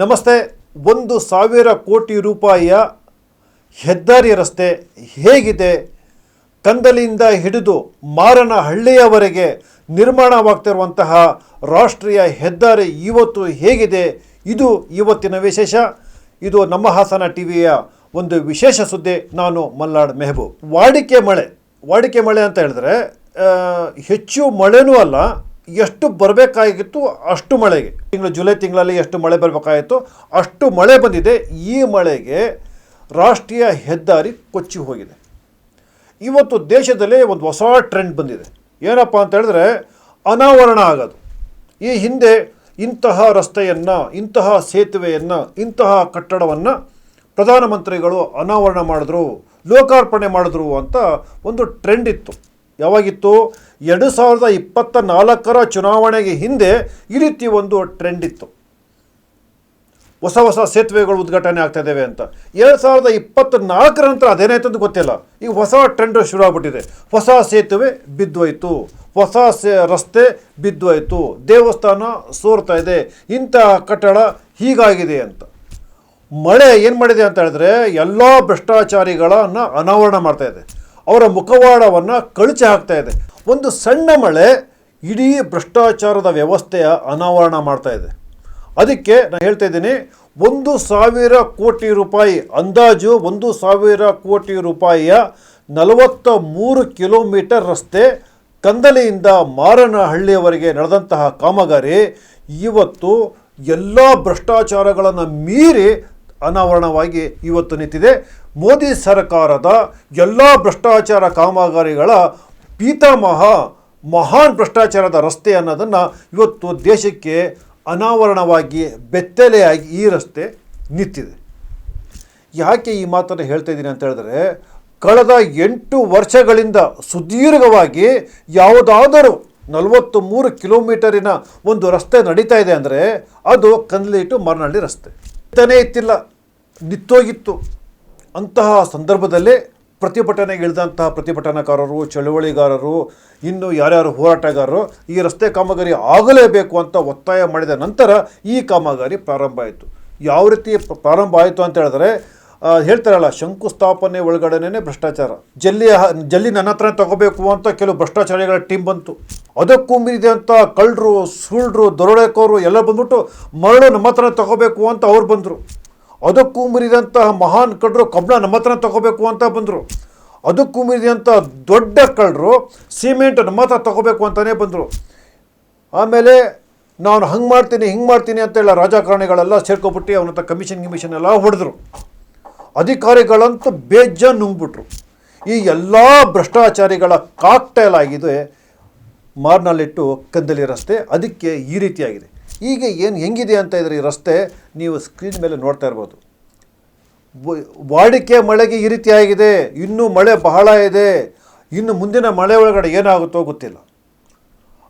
ನಮಸ್ತೆ, ಒಂದು ಸಾವಿರ ಕೋಟಿ ರೂಪಾಯಿಯ ಹೆದ್ದಾರಿ ರಸ್ತೆ ಹೇಗಿದೆ? ಕಂದಲಿಯಿಂದ ಹಿಡಿದು ಮಾರನಹಳ್ಳಿಯವರೆಗೆ ನಿರ್ಮಾಣವಾಗ್ತಿರುವಂತಹ ರಾಷ್ಟ್ರೀಯ ಹೆದ್ದಾರಿ ಇವತ್ತು ಹೇಗಿದೆ? ಇದು ಇವತ್ತಿನ ವಿಶೇಷ. ಇದು ನಮ್ಮ ಹಾಸನ ಟಿವಿಯ ಒಂದು ವಿಶೇಷ ಸುದ್ದಿ. ನಾನು ಮಲ್ನಾಡ್ ಮೆಹಬೂಬ್. ವಾಡಿಕೆ ಮಳೆ. ವಾಡಿಕೆ ಮಳೆ ಅಂತ ಹೇಳಿದ್ರೆ ಹೆಚ್ಚು ಮಳೆನೂ ಅಲ್ಲ ಎಷ್ಟು ಬರಬೇಕಾಗಿತ್ತು ಅಷ್ಟು ಮಳೆಗೆ. ತಿಂಗಳು ಜುಲೈ ತಿಂಗಳಲ್ಲಿ ಎಷ್ಟು ಮಳೆ ಬರಬೇಕಾಗಿತ್ತು ಅಷ್ಟು ಮಳೆ ಬಂದಿದೆ. ಈ ಮಳೆಗೆ ರಾಷ್ಟ್ರೀಯ ಹೆದ್ದಾರಿ ಕೊಚ್ಚಿ ಹೋಗಿದೆ. ಇವತ್ತು ದೇಶದಲ್ಲಿ ಒಂದು ಹೊಸ ಟ್ರೆಂಡ್ ಬಂದಿದೆ. ಏನಪ್ಪ ಅಂತ ಹೇಳಿದ್ರೆ ಅನಾವರಣ ಆಗೋದು. ಈ ಹಿಂದೆ ಇಂತಹ ರಸ್ತೆಯನ್ನು, ಇಂತಹ ಸೇತುವೆಯನ್ನು, ಇಂತಹ ಕಟ್ಟಡವನ್ನು ಪ್ರಧಾನಮಂತ್ರಿಗಳು ಅನಾವರಣ ಮಾಡಿದ್ರು, ಲೋಕಾರ್ಪಣೆ ಮಾಡಿದ್ರು ಅಂತ ಒಂದು ಟ್ರೆಂಡ್ ಇತ್ತು. ಯಾವಾಗಿತ್ತು? ಎರಡು ಸಾವಿರದ ಇಪ್ಪತ್ತ ನಾಲ್ಕರ ಚುನಾವಣೆಗೆ ಹಿಂದೆ ಈ ರೀತಿ ಒಂದು ಟ್ರೆಂಡ್ ಇತ್ತು. ಹೊಸ ಹೊಸ ಸೇತುವೆಗಳು ಉದ್ಘಾಟನೆ ಆಗ್ತಾ ಇದ್ದಾವೆ ಅಂತ. ಎರಡು ಸಾವಿರದ ಇಪ್ಪತ್ತ ನಾಲ್ಕರ ನಂತರ ಅದೇನಾಯ್ತು ಅಂತ ಗೊತ್ತಿಲ್ಲ. ಈಗ ಹೊಸ ಟ್ರೆಂಡ್ ಶುರು ಆಗ್ಬಿಟ್ಟಿದೆ ಹೊಸ ಸೇತುವೆ ಬಿದ್ದೋಯ್ತು. ಹೊಸ ಸೇ, ರಸ್ತೆ ಬಿದ್ದೋಯ್ತು. ದೇವಸ್ಥಾನ ಸೋರ್ತಾ ಇದೆ. ಇಂಥ ಕಟ್ಟಡ ಹೀಗಾಗಿದೆ ಅಂತ. ಮಳೆ ಏನು ಮಾಡಿದೆ ಅಂತ ಹೇಳಿದ್ರೆ ಎಲ್ಲ ಭ್ರಷ್ಟಾಚಾರಿಗಳನ್ನು ಅನಾವರಣ ಮಾಡ್ತಾ ಇದೆ. ಅವರ ಮುಖವಾಡವನ್ನು ಕಳಚಿ ಹಾಕ್ತಾ ಇದೆ. ಒಂದು ಸಣ್ಣ ಮಳೆ ಇಡೀ ಭ್ರಷ್ಟಾಚಾರದ ವ್ಯವಸ್ಥೆಯ ಅನಾವರಣ ಮಾಡ್ತಾ ಇದೆ. ಅದಕ್ಕೆ ನಾನು ಹೇಳ್ತಾ ಇದ್ದೀನಿ, ಒಂದು ಸಾವಿರ ಕೋಟಿ ರೂಪಾಯಿ ಅಂದಾಜು ಒಂದು ಸಾವಿರ ಕೋಟಿ ರೂಪಾಯಿಯ ನಲವತ್ತ ಮೂರು ಕಿಲೋಮೀಟರ್ ರಸ್ತೆ ಕಂದಲೆಯಿಂದ ಮಾರನಹಳ್ಳಿಯವರೆಗೆ ನಡೆದಂತಹ ಕಾಮಗಾರಿ ಇವತ್ತು ಎಲ್ಲ ಭ್ರಷ್ಟಾಚಾರಗಳನ್ನು ಮೀರಿ ಅನಾವರಣವಾಗಿ ಇವತ್ತು ನಿಂತಿದೆ. ಮೋದಿ ಸರ್ಕಾರದ ಎಲ್ಲ ಭ್ರಷ್ಟಾಚಾರ ಕಾಮಗಾರಿಗಳ ಪೀತಾಮಹ ಮಹಾನ್ ಭ್ರಷ್ಟಾಚಾರದ ರಸ್ತೆ ಅನ್ನೋದನ್ನು ಇವತ್ತು ದೇಶಕ್ಕೆ ಅನಾವರಣವಾಗಿ ಬೆತ್ತಲೆಯಾಗಿ ಈ ರಸ್ತೆ ನಿಂತಿದೆ. ಯಾಕೆ ಈ ಮಾತನ್ನು ಹೇಳ್ತಾ ಇದ್ದೀನಿ ಅಂತ ಹೇಳಿದ್ರೆ, ಕಳೆದ ಎಂಟು ವರ್ಷಗಳಿಂದ ಸುದೀರ್ಘವಾಗಿ ಯಾವುದಾದರೂ ನಲವತ್ತು ಮೂರು ಕಿಲೋಮೀಟರಿನ ಒಂದು ರಸ್ತೆ ನಡೀತಾ ಇದೆ ಅಂದರೆ ಅದು ಕಂದ್ಲಿಟ್ಟು ಮರನಹಳ್ಳಿ ರಸ್ತೆ. ತಾನೇ ಇತ್ತಿಲ್ಲ ನಿತ್ತೋಗಿತ್ತು ಅಂತಹ ಸಂದರ್ಭದಲ್ಲೇ ಪ್ರತಿಭಟನೆಗೆ ಇಳಿದಂತಹ ಪ್ರತಿಭಟನಾಕಾರರು, ಚಳುವಳಿಗಾರರು, ಇನ್ನು ಯಾರ್ಯಾರು ಹೋರಾಟಗಾರರು ಈ ರಸ್ತೆ ಕಾಮಗಾರಿ ಆಗಲೇಬೇಕು ಅಂತ ಒತ್ತಾಯ ಮಾಡಿದ ನಂತರ ಈ ಕಾಮಗಾರಿ ಪ್ರಾರಂಭ ಆಯಿತು. ಯಾವ ರೀತಿ ಪ್ರ- ಪ್ರಾರಂಭ ಆಯಿತು ಅಂತ ಹೇಳಿದ್ರೆ ಹೇಳ್ತಾರಲ್ಲ, ಶಂಕುಸ್ಥಾಪನೆ ಒಳಗಡೆನೇ ಭ್ರಷ್ಟಾಚಾರ. ಜಲ್ಲಿ ಜಲ್ಲಿ ನನ್ನ ಹತ್ರ ತಗೋಬೇಕು ಅಂತ ಕೆಲವು ಭ್ರಷ್ಟಾಚಾರಿಗಳ ಟೀಮ್ ಬಂತು. ಅದಕ್ಕೂ ಮೀರಿದೆ ಅಂತ ಕಳ್ಳರು ಸುಳ್ಳರು ದರೋಡೆಕೋರು ಎಲ್ಲ ಬಂದ್ಬಿಟ್ಟು ಮರಳು ನಮ್ಮ ಹತ್ರ ತಗೋಬೇಕು ಅಂತ ಅವ್ರು ಬಂದರು. ಅದಕ್ಕೂ ಮೀರಿದಂತಹ ಮಹಾನ್ ಕಳ್ಳರು ಕಬ್ಬಣ ನಮ್ಮ ಹತ್ರ ತಗೋಬೇಕು ಅಂತ ಬಂದರು. ಅದಕ್ಕೂ ಮುರಿದಂಥ ದೊಡ್ಡ ಕಳ್ಳರು ಸಿಮೆಂಟ್ ನಮ್ಮ ಹತ್ರ ತಗೋಬೇಕು ಅಂತಲೇ ಬಂದರು. ಆಮೇಲೆ ನಾನು ಹಂಗೆ ಮಾಡ್ತೀನಿ, ಹಿಂಗೆ ಮಾಡ್ತೀನಿ ಅಂತೇಳಿ ರಾಜಕಾರಣಿಗಳೆಲ್ಲ ಸೇರ್ಕೊಬಿಟ್ಟು ಅವನ ಹತ್ರ ಕಮಿಷನ್ ಗಿಮಿಷನ್ ಎಲ್ಲ ಹೊಡೆದ್ರು. ಅಧಿಕಾರಿಗಳಂತೂ ಬೇಜಾನ್ ನುಂಗ್ಬಿಟ್ರು. ಈ ಎಲ್ಲ ಭ್ರಷ್ಟಾಚಾರಿಗಳ ಕಾಕ್ಟೈಲ್ ಆಗಿದೆ ಮಾರ್ನಲ್ಲಿಟ್ಟು ಕಂದಲಿ ರಸ್ತೆ, ಅದಕ್ಕೆ ಈ ರೀತಿಯಾಗಿದೆ. ಈಗ ಏನು ಹೆಂಗಿದೆ ಅಂತ ಇದ್ರೆ ಈ ರಸ್ತೆ ನೀವು ಸ್ಕ್ರೀನ್ ಮೇಲೆ ನೋಡ್ತಾ ಇರ್ಬೋದು. ವಾಡಿಕೆ ಮಳೆಗೆ ಈ ರೀತಿಯಾಗಿದೆ ಇನ್ನೂ ಮಳೆ ಬಹಳ ಇದೆ, ಇನ್ನು ಮುಂದಿನ ಮಳೆ ಒಳಗಡೆ ಏನಾಗುತ್ತೋ ಗೊತ್ತಿಲ್ಲ.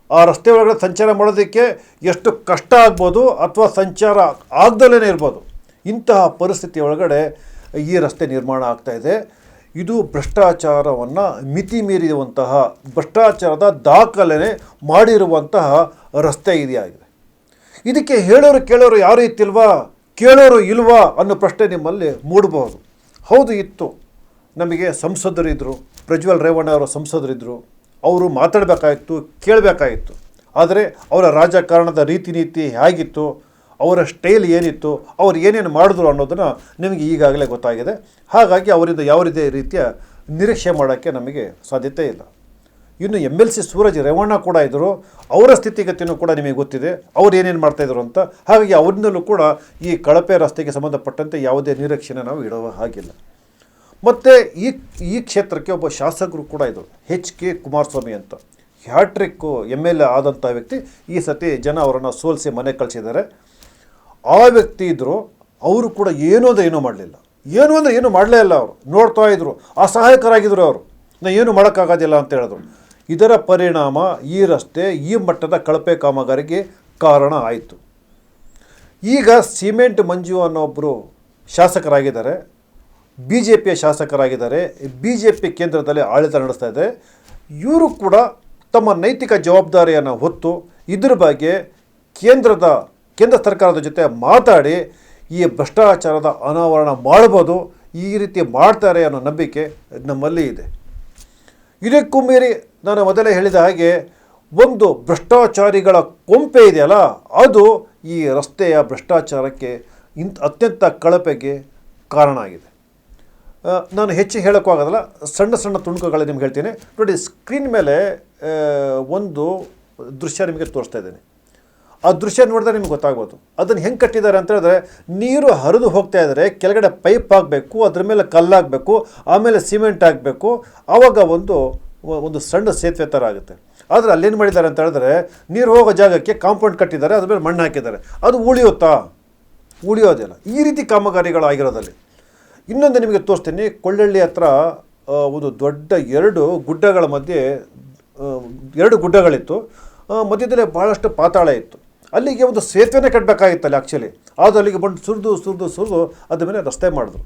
ಆ ರಸ್ತೆ ಒಳಗಡೆ ಸಂಚಾರ ಮಾಡೋದಕ್ಕೆ ಎಷ್ಟು ಕಷ್ಟ ಆಗ್ಬೋದು ಅಥವಾ ಸಂಚಾರ ಆಗ್ದಲೇ ಇರ್ಬೋದು. ಇಂತಹ ಪರಿಸ್ಥಿತಿ ಒಳಗಡೆ ಈ ರಸ್ತೆ ನಿರ್ಮಾಣ ಆಗ್ತಾ ಇದೆ. ಇದು ಭ್ರಷ್ಟಾಚಾರವನ್ನು ಮಿತಿ ಮೀರಿರುವಂತಹ, ಭ್ರಷ್ಟಾಚಾರದ ದಾಖಲೆ ಮಾಡಿರುವಂತಹ ರಸ್ತೆ ಇದೆಯಾಗಿದೆ. ಇದಕ್ಕೆ ಹೇಳೋರು ಕೇಳೋರು ಯಾರು ಇತ್ತಿಲ್ವಾ ಕೇಳೋರು ಇಲ್ವಾ ಅನ್ನೋ ಪ್ರಶ್ನೆ ನಿಮ್ಮಲ್ಲಿ ಮೂಡಬಹುದು ಹೌದು, ಇತ್ತು. ನಮಗೆ ಸಂಸದರಿದ್ದರು ಪ್ರಜ್ವಲ್ ರೇವಣ್ಣ ಅವರು ಸಂಸದರಿದ್ದರು ಅವರು ಮಾತಾಡಬೇಕಾಗಿತ್ತು ಕೇಳಬೇಕಾಗಿತ್ತು ಆದರೆ ಅವರ ರಾಜಕಾರಣದ ರೀತಿ ನೀತಿ ಹೇಗಿತ್ತು, ಅವರ ಸ್ಟೈಲ್ ಏನಿತ್ತು, ಅವ್ರು ಏನೇನು ಮಾಡಿದ್ರು ಅನ್ನೋದನ್ನು ನಿಮಗೆ ಈಗಾಗಲೇ ಗೊತ್ತಾಗಿದೆ. ಹಾಗಾಗಿ ಅವರಿಂದ ಯಾವ ರೀತಿಯ ರೀತಿಯ ನಿರೀಕ್ಷೆ ಮಾಡೋಕ್ಕೆ ನಮಗೆ ಸಾಧ್ಯತೆ ಇಲ್ಲ. ಇನ್ನು M L C Suraj Revanna ಕೂಡ ಇದ್ದರು ಅವರ ಸ್ಥಿತಿಗತಿಯೂ ಕೂಡ ನಿಮಗೆ ಗೊತ್ತಿದೆ, ಅವ್ರು ಏನೇನು ಮಾಡ್ತಾಯಿದ್ರು ಅಂತ. ಹಾಗಾಗಿ ಅವರಿಂದಲೂ ಕೂಡ ಈ ಕಳಪೆ ರಸ್ತೆಗೆ ಸಂಬಂಧಪಟ್ಟಂತೆ ಯಾವುದೇ ನಿರೀಕ್ಷೆನ ನಾವು ಇಡುವ ಹಾಗಿಲ್ಲ. ಮತ್ತು ಈ ಈ ಕ್ಷೇತ್ರಕ್ಕೆ ಒಬ್ಬ ಶಾಸಕರು ಕೂಡ ಇದ್ದರು ಹೆಚ್ ಕೆ ಕುಮಾರಸ್ವಾಮಿ ಅಂತ. ಹ್ಯಾಟ್ರಿಕ್ಕು ಎಂ ಎಲ್ ಎ ಆದಂಥ ವ್ಯಕ್ತಿ, ಈ ಸತಿ ಜನ ಅವರನ್ನು ಸೋಲಿಸಿ ಮನೆ ಕಳಿಸಿದ್ದಾರೆ. ಆ ವ್ಯಕ್ತಿ ಇದ್ದರು ಅವರು ಕೂಡ ಏನೂ ಅಂದರೆ ಏನೂ ಮಾಡಲಿಲ್ಲ. ಏನು ಅಂದರೆ ಏನು ಮಾಡಲೇ ಇಲ್ಲ ಅವರು. ನೋಡ್ತಾ ಇದ್ದರು ಅಸಹಾಯಕರಾಗಿದ್ದರು ಅವರು. ನಾ ಏನು ಮಾಡೋಕ್ಕಾಗೋದಿಲ್ಲ ಅಂತ ಹೇಳಿದ್ರು. ಇದರ ಪರಿಣಾಮ ಈ ರಸ್ತೆ ಈ ಮಟ್ಟದ ಕಳಪೆ ಕಾಮಗಾರಿಗೆ ಕಾರಣ ಆಯಿತು. ಈಗ ಸಿಮೆಂಟ್ ಮಂಜು ಅನ್ನೋಬ್ಬರು ಶಾಸಕರಾಗಿದ್ದಾರೆ. ಬಿ ಜೆ ಪಿಯ ಶಾಸಕರಾಗಿದ್ದಾರೆ. ಬಿ ಜೆ ಪಿ ಕೇಂದ್ರದಲ್ಲಿ ಆಡಳಿತ ನಡೆಸ್ತಾ ಇದೆ. ಇವರು ಕೂಡ ತಮ್ಮ ನೈತಿಕ ಜವಾಬ್ದಾರಿಯನ್ನು ಹೊತ್ತು ಇದ್ರ ಬಗ್ಗೆ ಕೇಂದ್ರದ, ಕೇಂದ್ರ ಸರ್ಕಾರದ ಜೊತೆ ಮಾತಾಡಿ ಈ ಭ್ರಷ್ಟಾಚಾರದ ಅನಾವರಣ ಮಾಡ್ಬೋದು ಈ ರೀತಿ ಮಾಡ್ತಾರೆ ಅನ್ನೋ ನಂಬಿಕೆ ನಮ್ಮಲ್ಲಿ ಇದೆ. ಇದಕ್ಕೂ ಮೀರಿ ನಾನು ಮೊದಲೇ ಹೇಳಿದ ಹಾಗೆ ಒಂದು ಭ್ರಷ್ಟಾಚಾರಿಗಳ ಕೊಂಪೆ ಇದೆಯಲ್ಲ, ಅದು ಈ ರಸ್ತೆಯ ಭ್ರಷ್ಟಾಚಾರಕ್ಕೆ ಇಂಥ ಅತ್ಯಂತ ಕಳಪೆಗೆ ಕಾರಣ ಆಗಿದೆ. ನಾನು ಹೆಚ್ಚು ಹೇಳೋಕ್ಕಾಗೋದಲ್ಲ ಸಣ್ಣ ಸಣ್ಣ ತುಣುಕುಗಳು ನಿಮ್ಗೆ ಹೇಳ್ತೀನಿ. ನೋಡಿ ಸ್ಕ್ರೀನ್ ಮೇಲೆ ಒಂದು ದೃಶ್ಯ ನಿಮಗೆ ತೋರಿಸ್ತಾ ಇದ್ದೀನಿ. ಆ ದೃಶ್ಯ ನೋಡಿದ್ರೆ ನಿಮ್ಗೆ ಗೊತ್ತಾಗ್ಬೋದು ಅದನ್ನು ಹೆಂಗೆ ಕಟ್ಟಿದ್ದಾರೆ ಅಂತ ಹೇಳಿದ್ರೆ, ನೀರು ಹರಿದು ಹೋಗ್ತಾ ಇದ್ದರೆ ಕೆಳಗಡೆ ಪೈಪ್ ಹಾಕಬೇಕು, ಅದ್ರ ಮೇಲೆ ಕಲ್ಲಾಗಬೇಕು ಆಮೇಲೆ ಸಿಮೆಂಟ್ ಹಾಕಬೇಕು ಆವಾಗ ಒಂದು ಒಂದು ಸಣ್ಣ ಸೇತುವೆ ಥರ ಆಗುತ್ತೆ. ಆದರೆ ಅಲ್ಲೇನು ಮಾಡಿದ್ದಾರೆ ಅಂತ ಹೇಳಿದ್ರೆ, ನೀರು ಹೋಗೋ ಜಾಗಕ್ಕೆ ಕಾಂಪೌಂಡ್ ಕಟ್ಟಿದ್ದಾರೆ, ಅದ್ರ ಮೇಲೆ ಮಣ್ಣು ಹಾಕಿದ್ದಾರೆ. ಅದು ಉಳಿಯುತ್ತಾ? ಉಳಿಯೋದಿಲ್ಲ. ಈ ರೀತಿ ಕಾಮಗಾರಿಗಳು ಆಗಿರೋದಲ್ಲಿ ಇನ್ನೊಂದು ನಿಮಗೆ ತೋರಿಸ್ತೀನಿ, ಕೊಳ್ಳಳ್ಳಿ ಹತ್ರ ಒಂದು ದೊಡ್ಡ ಎರಡು ಗುಡ್ಡಗಳ ಮಧ್ಯೆ ಎರಡು ಗುಡ್ಡಗಳಿತ್ತು. ಮಧ್ಯದಲ್ಲಿ ಭಾಳಷ್ಟು ಪಾತಾಳ ಇತ್ತು. ಅಲ್ಲಿಗೆ ಒಂದು ಸೇತುವೆನೇ ಕಟ್ಟಬೇಕಾಗಿತ್ತಲ್ಲ ಆ್ಯಕ್ಚುಲಿ ಅದು ಅಲ್ಲಿಗೆ ಬಂದು ಸುರಿದು ಸುರಿದು ಸುರಿದು ಅದ್ರ ಮೇಲೆ ರಸ್ತೆ ಮಾಡಿದ್ರು.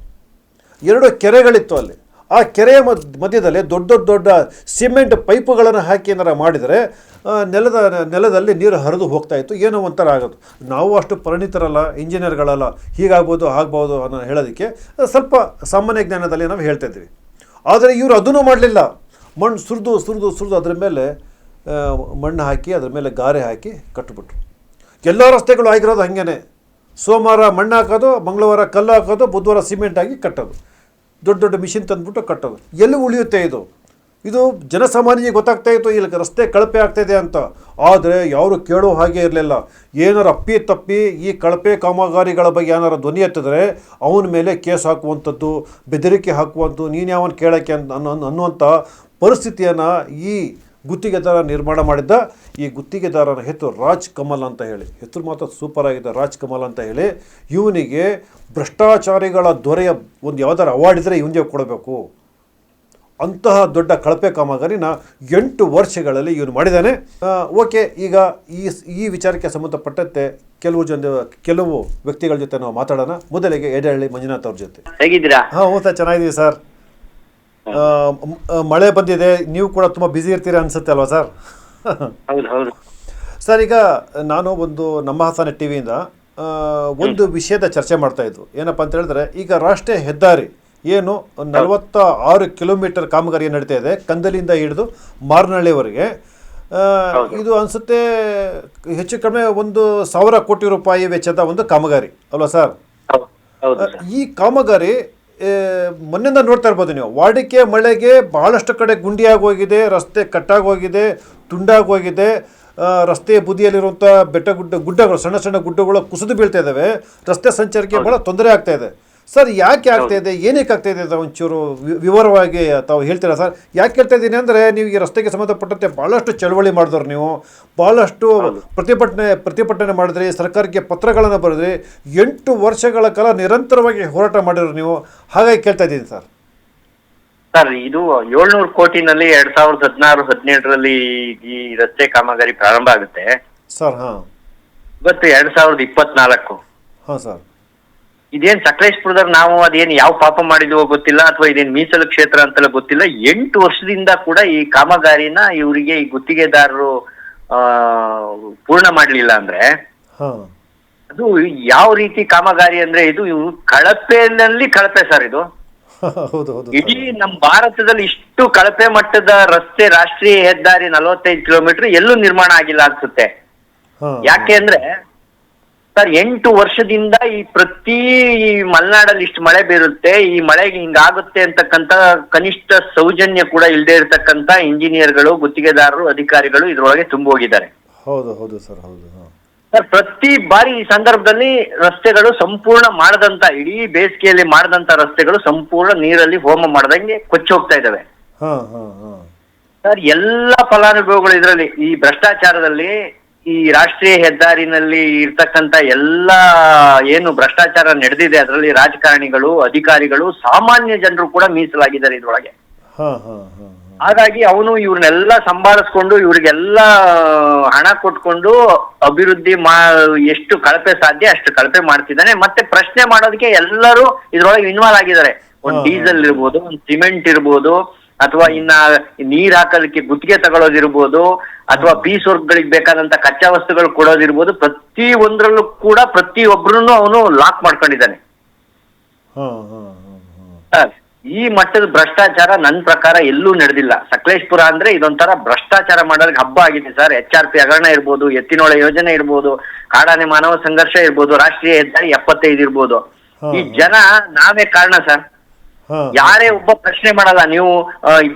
ಎರಡು ಕೆರೆಗಳಿತ್ತು ಅಲ್ಲಿ. ಆ ಕೆರೆಯ ಮಧ್ಯದಲ್ಲಿ ದೊಡ್ಡ ದೊಡ್ಡ ದೊಡ್ಡ ಸಿಮೆಂಟ್ ಪೈಪುಗಳನ್ನು ಹಾಕಿ ಏನಾರ ಮಾಡಿದರೆ ನೆಲದ, ನೆಲದಲ್ಲಿ ನೀರು ಹರಿದು ಹೋಗ್ತಾ ಇತ್ತು. ಏನೋ ಒಂಥರ ಆಗೋದು. ನಾವು ಅಷ್ಟು ಪರಿಣಿತರಲ್ಲ, ಇಂಜಿನಿಯರ್ಗಳಲ್ಲ, ಹೀಗಾಗ್ಬೋದು, ಆಗ್ಬೋದು ಅನ್ನೋ ಹೇಳೋದಕ್ಕೆ ಸ್ವಲ್ಪ ಸಾಮಾನ್ಯ ಜ್ಞಾನದಲ್ಲಿ ನಾವು ಹೇಳ್ತಾ ಇದ್ವಿ ಆದರೆ ಇವರು ಅದನ್ನೂ ಮಾಡಲಿಲ್ಲ. ಮಣ್ಣು ಸುರಿದು ಸುರಿದು ಸುರಿದು ಅದ್ರ ಮೇಲೆ ಮಣ್ಣು ಹಾಕಿ, ಅದ್ರ ಮೇಲೆ ಗಾರೆ ಹಾಕಿ ಕಟ್ಟಿಬಿಟ್ರು. ಎಲ್ಲ ರಸ್ತೆಗಳು ಆಗಿರೋದು ಹಾಗೇನೆ. ಸೋಮವಾರ ಮಣ್ಣು ಹಾಕೋದು, ಮಂಗಳವಾರ ಕಲ್ಲು ಹಾಕೋದು, ಬುಧವಾರ ಸಿಮೆಂಟ್ ಆಗಿ ಕಟ್ಟೋದು. ದೊಡ್ಡ ದೊಡ್ಡ ಮಿಷಿನ್ ತಂದ್ಬಿಟ್ಟು ಕಟ್ಟೋದು. ಎಲ್ಲಿ ಉಳಿಯುತ್ತೆ ಇದು? ಇದು ಜನಸಾಮಾನ್ಯರಿಗೆ ಗೊತ್ತಾಗ್ತಾ ಇತ್ತು, ಇಲ್ಲಿ ರಸ್ತೆ ಕಳಪೆ ಆಗ್ತಾಯಿದೆ ಅಂತ. ಆದರೆ ಯಾರು ಕೇಳೋ ಹಾಗೆ ಇರಲಿಲ್ಲ. ಏನಾರು ಅಪ್ಪಿ ತಪ್ಪಿ ಈ ಕಳಪೆ ಕಾಮಗಾರಿಗಳ ಬಗ್ಗೆ ಏನಾರು ಧ್ವನಿ ಎತ್ತಿದ್ರೆ ಅವನ ಮೇಲೆ ಕೇಸ್ ಹಾಕುವಂಥದ್ದು, ಬೆದರಿಕೆ ಹಾಕುವಂಥದ್ದು, ನೀನು ಯಾವನ್ ಕೇಳೋಕ್ಕೆ ಅಂತ ಅನ್ನೋ ಅನ್ನುವಂಥ ಪರಿಸ್ಥಿತಿಯನ್ನು ಈ ಗುತ್ತಿಗೆದಾರ ನಿರ್ಮಾಣ ಮಾಡಿದ್ದ ಈ ಗುತ್ತಿಗೆದಾರರ ಹೆಸರು ರಾಜ್ ಕಮಲ್ ಅಂತ ಹೇಳಿ. ಹೆಸರು ಮಾತ್ರ ಸೂಪರ್ ಆಗಿದೆ ರಾಜ್ ಕಮಲ್ ಅಂತ ಹೇಳಿ. ಇವನಿಗೆ ಭ್ರಷ್ಟಾಚಾರಿಗಳ ದೊರೆಯ ಒಂದು ಯಾವ್ದಾರು ಅವಾರ್ಡ್ ಇದ್ದರೆ ಇವನಿಗೆ ಕೊಡಬೇಕು. ಅಂತಹ ದೊಡ್ಡ ಕಳಪೆ ಕಾಮಗಾರಿನ ಎಂಟು ವರ್ಷಗಳಲ್ಲಿ ಇವನು ಮಾಡಿದ್ದಾನೆ. ಓಕೆ ಈಗ ಈ ಈ ವಿಚಾರಕ್ಕೆ ಸಂಬಂಧಪಟ್ಟಂತೆ ಕೆಲವು ಜನ ಕೆಲವು ವ್ಯಕ್ತಿಗಳ ಜೊತೆ ನಾವು ಮಾತಾಡೋಣ. ಮೊದಲಿಗೆ ಎಡಹಳ್ಳಿ ಮಂಜುನಾಥ್ ಅವ್ರ ಜೊತೆ. ಹೇಗಿದ್ದೀರಾ? ಹಾಂ ಹ್ಞೂ ಸರ್ ಚೆನ್ನಾಗಿದ್ದೀವಿ ಸರ್. ಮಳೆ ಬಂದಿದೆ ನೀವು ಕೂಡ ತುಂಬ ಬ್ಯುಸಿ ಇರ್ತೀರಾ ಅನ್ಸುತ್ತೆ ಅಲ್ವಾ ಸರ್? ಹೌದು ಹೌದು. ಸರ್ ಈಗ ನಾನು ಒಂದು ನಮ್ಮ ಹಾಸನ ಟಿ ವಿಯಿಂದ ಒಂದು ವಿಷಯದ ಚರ್ಚೆ ಮಾಡ್ತಾ ಇದ್ವು. ಏನಪ್ಪ ಅಂತ ಹೇಳಿದ್ರೆ ಈಗ ರಾಷ್ಟ್ರೀಯ ಹೆದ್ದಾರಿ ಏನು ನಲವತ್ತ ಆರು ಕಿಲೋಮೀಟರ್ ಕಾಮಗಾರಿ ನಡೀತಾ ಇದೆ ಕಂದಲಿಂದ ಹಿಡಿದು ಮಾರ್ನಳ್ಳಿವರೆಗೆ ಇದು ಅನಿಸುತ್ತೆ ಹೆಚ್ಚು ಕಡಿಮೆ ಒಂದು ಸಾವಿರ ಕೋಟಿ ರೂಪಾಯಿ ವೆಚ್ಚದ ಒಂದು ಕಾಮಗಾರಿ ಅಲ್ವಾ ಸರ್. ಈ ಕಾಮಗಾರಿ ಮೊನ್ನೆಯಿಂದ ನೋಡ್ತಾ ಇರ್ಬೋದು ನೀವು ವಾಡಿಕೆ ಮಳೆಗೆ ಬಹಳಷ್ಟು ಕಡೆ ಗುಂಡಿಯಾಗಿ ಹೋಗಿದೆ ರಸ್ತೆ ಕಟ್ಟಾಗಿ ಹೋಗಿದೆ ತುಂಡಾಗಿ ಹೋಗಿದೆ ಆ, ರಸ್ತೆಯ ಬುದಿಯಲ್ಲಿರುವಂಥ ಬೆಟ್ಟ ಗುಡ್ಡ ಗುಡ್ಡಗಳು ಸಣ್ಣ ಸಣ್ಣ ಗುಡ್ಡಗಳು ಕುಸಿದು ಬೀಳ್ತಾ ಇದ್ದಾವೆ ರಸ್ತೆ ಸಂಚಾರಕ್ಕೆ ಭಾಳ ತೊಂದರೆ ಆಗ್ತಾ ಇದೆ. ಸರ್ ಯಾಕೆ ಆಗ್ತಾ ಇದೆ? ಏನಕ್ಕೆ ಆಗ್ತಾ ಇದೆ ಒಂಚೂರು ವಿವರವಾಗಿ ತಾವು ಹೇಳ್ತೀರಾ ಸರ್? ಯಾಕೆ ಹೇಳ್ತಾ ಇದ್ದೀನಿ ಅಂದರೆ ನೀವು ಈ ರಸ್ತೆಗೆ ಸಂಬಂಧಪಟ್ಟಂತೆ ಭಾಳಷ್ಟು ಚಳವಳಿ ಮಾಡಿದ್ರು ನೀವು. ಭಾಳಷ್ಟು ಪ್ರತಿಭಟನೆ ಪ್ರತಿಭಟನೆ ಮಾಡಿದ್ರಿ ಸರ್ಕಾರಕ್ಕೆ ಪತ್ರಗಳನ್ನು ಬರೆದ್ರಿ. ಎಂಟು ವರ್ಷಗಳ ಕಾಲ ನಿರಂತರವಾಗಿ ಹೋರಾಟ ಮಾಡಿದ್ರು ನೀವು. ಹಾಗಾಗಿ ಕೇಳ್ತಾ ಇದ್ದೀನಿ ಸರ್. ಸರ್ ಇದು ಏಳ್ನೂರು ಕೋಟಿನಲ್ಲಿ ಎರಡ್ ಸಾವಿರದ ಹದಿನಾರು ಹದಿನೇಳರಲ್ಲಿ ಈ ರಸ್ತೆ ಕಾಮಗಾರಿ ಪ್ರಾರಂಭ ಆಗುತ್ತೆ. ಸರ್ ಹಾ. ಇವತ್ತು ಎರಡ್ ಸಾವಿರದ ಇಪ್ಪತ್ನಾಲ್ಕು. ಹಾ ಸರ್. ಇದೇನ್ ಸಕಲೇಶ್ಪುರದವ್ರು ನಾವು ಅದೇನ್ ಯಾವ ಪಾಪ ಮಾಡಿದ್ವೋ ಗೊತ್ತಿಲ್ಲ ಅಥವಾ ಇದೇನ್ ಮೀಸಲು ಕ್ಷೇತ್ರ ಅಂತೆಲ್ಲ ಗೊತ್ತಿಲ್ಲ. ಎಂಟು ವರ್ಷದಿಂದ ಕೂಡ ಈ ಕಾಮಗಾರಿನ ಇವರಿಗೆ ಈ ಗುತ್ತಿಗೆದಾರರು ಆ ಪೂರ್ಣ ಮಾಡ್ಲಿಲ್ಲ ಅಂದ್ರೆ ಅದು ಯಾವ ರೀತಿ ಕಾಮಗಾರಿ ಅಂದ್ರೆ ಇದು ಇವು ಕಳಪೆನಲ್ಲಿ ಕಳಪೆ ಸರ್ ಇದು. ಇಡೀ ನಮ್ಮ ಭಾರತದಲ್ಲಿ ಇಷ್ಟು ಕಳಪೆ ಮಟ್ಟದ ರಸ್ತೆ ರಾಷ್ಟ್ರೀಯ ಹೆದ್ದಾರಿ ನಲವತ್ತೈದು ಕಿಲೋಮೀಟರ್ ಎಲ್ಲೂ ನಿರ್ಮಾಣ ಆಗಿಲ್ಲ ಅನ್ಸುತ್ತೆ. ಯಾಕೆ ಅಂದ್ರೆ ಸರ್ ಎಂಟು ವರ್ಷದಿಂದ ಈ ಪ್ರತಿ ಈ ಮಲೆನಾಡಲ್ಲಿ ಇಷ್ಟು ಮಳೆ ಬೀರುತ್ತೆ. ಈ ಮಳೆಗೆ ಹಿಂಗಾಗುತ್ತೆ ಅಂತಕ್ಕಂತ ಕನಿಷ್ಠ ಸೌಜನ್ಯ ಕೂಡ ಇಲ್ಲದೆ ಇರತಕ್ಕಂತ ಇಂಜಿನಿಯರ್ಗಳು ಗುತ್ತಿಗೆದಾರರು ಅಧಿಕಾರಿಗಳು ಇದ್ರೊಳಗೆ ತುಂಬ ಹೋಗಿದ್ದಾರೆ. ಹೌದು ಹೌದು ಸರ್ ಹೌದು ಸರ್ ಪ್ರತಿ ಬಾರಿ ಈ ಸಂದರ್ಭದಲ್ಲಿ ರಸ್ತೆಗಳು ಸಂಪೂರ್ಣ ಮಾಡದಂತ ಇಡೀ ಬೇಸಿಗೆಯಲ್ಲಿ ಮಾಡದಂತ ರಸ್ತೆಗಳು ಸಂಪೂರ್ಣ ನೀರಲ್ಲಿ ಹೋಮ ಮಾಡದಂಗೆ ಕೊಚ್ಚಿ ಹೋಗ್ತಾ ಹಾಂ. ಸರ್ ಎಲ್ಲ ಫಲಾನುಭವಿಗಳು ಇದರಲ್ಲಿ ಈ ಭ್ರಷ್ಟಾಚಾರದಲ್ಲಿ ಈ ರಾಷ್ಟ್ರೀಯ ಹೆದ್ದಾರಿನಲ್ಲಿ ಇರ್ತಕ್ಕಂತ ಎಲ್ಲ ಏನು ಭ್ರಷ್ಟಾಚಾರ ನಡೆದಿದೆ ಅದರಲ್ಲಿ ರಾಜಕಾರಣಿಗಳು ಅಧಿಕಾರಿಗಳು ಸಾಮಾನ್ಯ ಜನರು ಕೂಡ ಮೀಸಲಾಗಿದ್ದಾರೆ ಇದ್ರೊಳಗೆ. ಹಾಗಾಗಿ ಅವನು ಇವ್ರನ್ನೆಲ್ಲ ಸಂಭಾಳಿಸ್ಕೊಂಡು ಇವ್ರಿಗೆಲ್ಲ ಹಣ ಕೊಟ್ಕೊಂಡು ಅಭಿವೃದ್ಧಿ ಮಾ ಎಷ್ಟು ಕಳಪೆ ಸಾಧ್ಯ ಅಷ್ಟು ಕಳಪೆ ಮಾಡ್ತಿದ್ದಾನೆ. ಮತ್ತೆ ಪ್ರಶ್ನೆ ಮಾಡೋದಕ್ಕೆ ಎಲ್ಲರೂ ಇದ್ರೊಳಗೆ ಇನ್ವಾಲ್ವ್ ಆಗಿದ್ದಾರೆ. ಒಂದ್ ಡೀಸೆಲ್ ಇರ್ಬೋದು ಒಂದ್ ಸಿಮೆಂಟ್ ಇರ್ಬೋದು ಅಥವಾ ಇನ್ನ ನೀರ್ ಹಾಕೋದಕ್ಕೆ ಗುತ್ತಿಗೆ ತಗೊಳ್ಳೋದಿರ್ಬೋದು ಅಥವಾ ಪೀಸ್ ವರ್ಕ್ಗಳಿಗೆ ಬೇಕಾದಂತ ಕಚ್ಚಾ ವಸ್ತುಗಳು ಕೊಡೋದಿರ್ಬೋದು ಪ್ರತಿ ಒಂದ್ರಲ್ಲೂ ಕೂಡ ಪ್ರತಿ ಒಬ್ರು ಅವನು ಲಾಕ್ ಮಾಡ್ಕೊಂಡಿದ್ದಾನೆ. ಈ ಮಟ್ಟದ ಭ್ರಷ್ಟಾಚಾರ ನನ್ನ ಪ್ರಕಾರ ಎಲ್ಲೂ ನಡೆದಿಲ್ಲ. ಸಕಲೇಶ್ಪುರ ಅಂದ್ರೆ ಇದೊಂಥರ ಭ್ರಷ್ಟಾಚಾರ ಮಾಡೋದಕ್ಕೆ ಹಬ್ಬ ಆಗಿದೆ ಸರ್. ಎಚ್ ಆರ್ ಪಿ ಹಗರಣ ಇರ್ಬೋದು ಎತ್ತಿನೊಳ ಯೋಜನೆ ಇರ್ಬೋದು ಕಾಡಾನೆ ಮಾನವ ಸಂಘರ್ಷ ಇರ್ಬೋದು ರಾಷ್ಟ್ರೀಯ ಹೆದ್ದಾರಿ ಎಪ್ಪತ್ತೈದು ಇರ್ಬೋದು. ಈ ಜನ ನಾವೇ ಕಾರಣ ಸರ್. ಯಾರೇ ಒಬ್ಬ ಪ್ರಶ್ನೆ ಮಾಡಲ್ಲ ನೀವು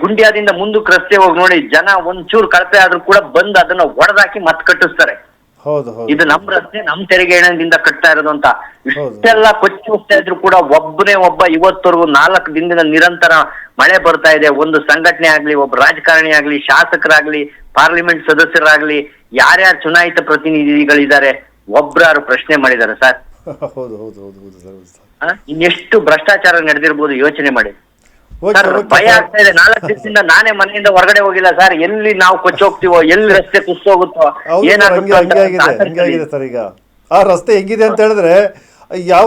ಗುಂಡಿಯಾದಿಂದ ಮುಂದು ಮುಂದಕ್ಕೆ ರಸ್ತೆ ಹೋಗಿ ನೋಡಿ ಜನ ಒಂಚೂರು ಕಳಪೆ ಆದ್ರೂ ಕೂಡ ಬಂದು ಅದನ್ನ ಒಡೆದಾಕಿ ಮತ್ ಕಟ್ಟಿಸ್ತಾರೆ. ಇದು ನಮ್ ರಸ್ತೆ ನಮ್ ತೆರಿಗೆ ಹಣದಿಂದ ಕಟ್ತಾ ಇರೋದು ಅಂತ. ಇಷ್ಟೆಲ್ಲ ಕೊಚ್ಚಿ ಹೋಗ್ತಾ ಇದ್ರು ಕೂಡ ಒಬ್ಬನೇ ಒಬ್ಬ ಇವತ್ತವರೆಗೂ ನಾಲ್ಕು ದಿನದಿಂದ ನಿರಂತರ ಮಳೆ ಬರ್ತಾ ಇದೆ. ಒಂದು ಸಂಘಟನೆ ಆಗ್ಲಿ ಒಬ್ಬ ರಾಜಕಾರಣಿ ಆಗ್ಲಿ ಶಾಸಕರಾಗ್ಲಿ ಪಾರ್ಲಿಮೆಂಟ್ ಸದಸ್ಯರಾಗ್ಲಿ ಯಾರ್ಯಾರು ಚುನಾಯಿತ ಪ್ರತಿನಿಧಿಗಳಿದ್ದಾರೆ ಒಬ್ರಾರು ಪ್ರಶ್ನೆ ಮಾಡಿದ್ದಾರೆ ಸರ್. ಹೌದು ಹೌದು ಹೌದು ಹೌದು ಸರ್ ಹೌದು ಸರ್. ಆ? ಇನ್ನೆಷ್ಟು ಭ್ರಷ್ಟಾಚಾರ ನಡೆದಿರ್ಬೋದು ಯೋಚನೆ ಮಾಡಿ. ಓಕೆ ಸರ್ ಓಕೆ ಭಯ ಸರ್. ಆಗ್ತಾ ಇದೆ. ನಾಲ್ಕು ದಿವಸದಿಂದ ನಾನೇ ಮನೆಯಿಂದ ಹೊರಗಡೆ ಹೋಗಿಲ್ಲ ಸರ್. ಎಲ್ಲಿ ನಾವು ಕೊಚ್ಚಿ ಹೋಗ್ತೀವೋ ಎಲ್ಲಿ ರಸ್ತೆ ಕುಸ್ತೋಗುತ್ತೋ ಹೌದು ಸರ್, ಹಂಗೆ ಏನಾಗುತ್ತೋ ಅಂತ ಹಂಗೆ ಆಗಿದೆ ಆತಂಕದಲ್ಲಿ. ಆಗಿದೆ ಸರ್ ಈಗ. ಆ ರಸ್ತೆ ಹೆಂಗಿದೆ ಅಂತ ಹೇಳಿದ್ರೆ ಯಾವ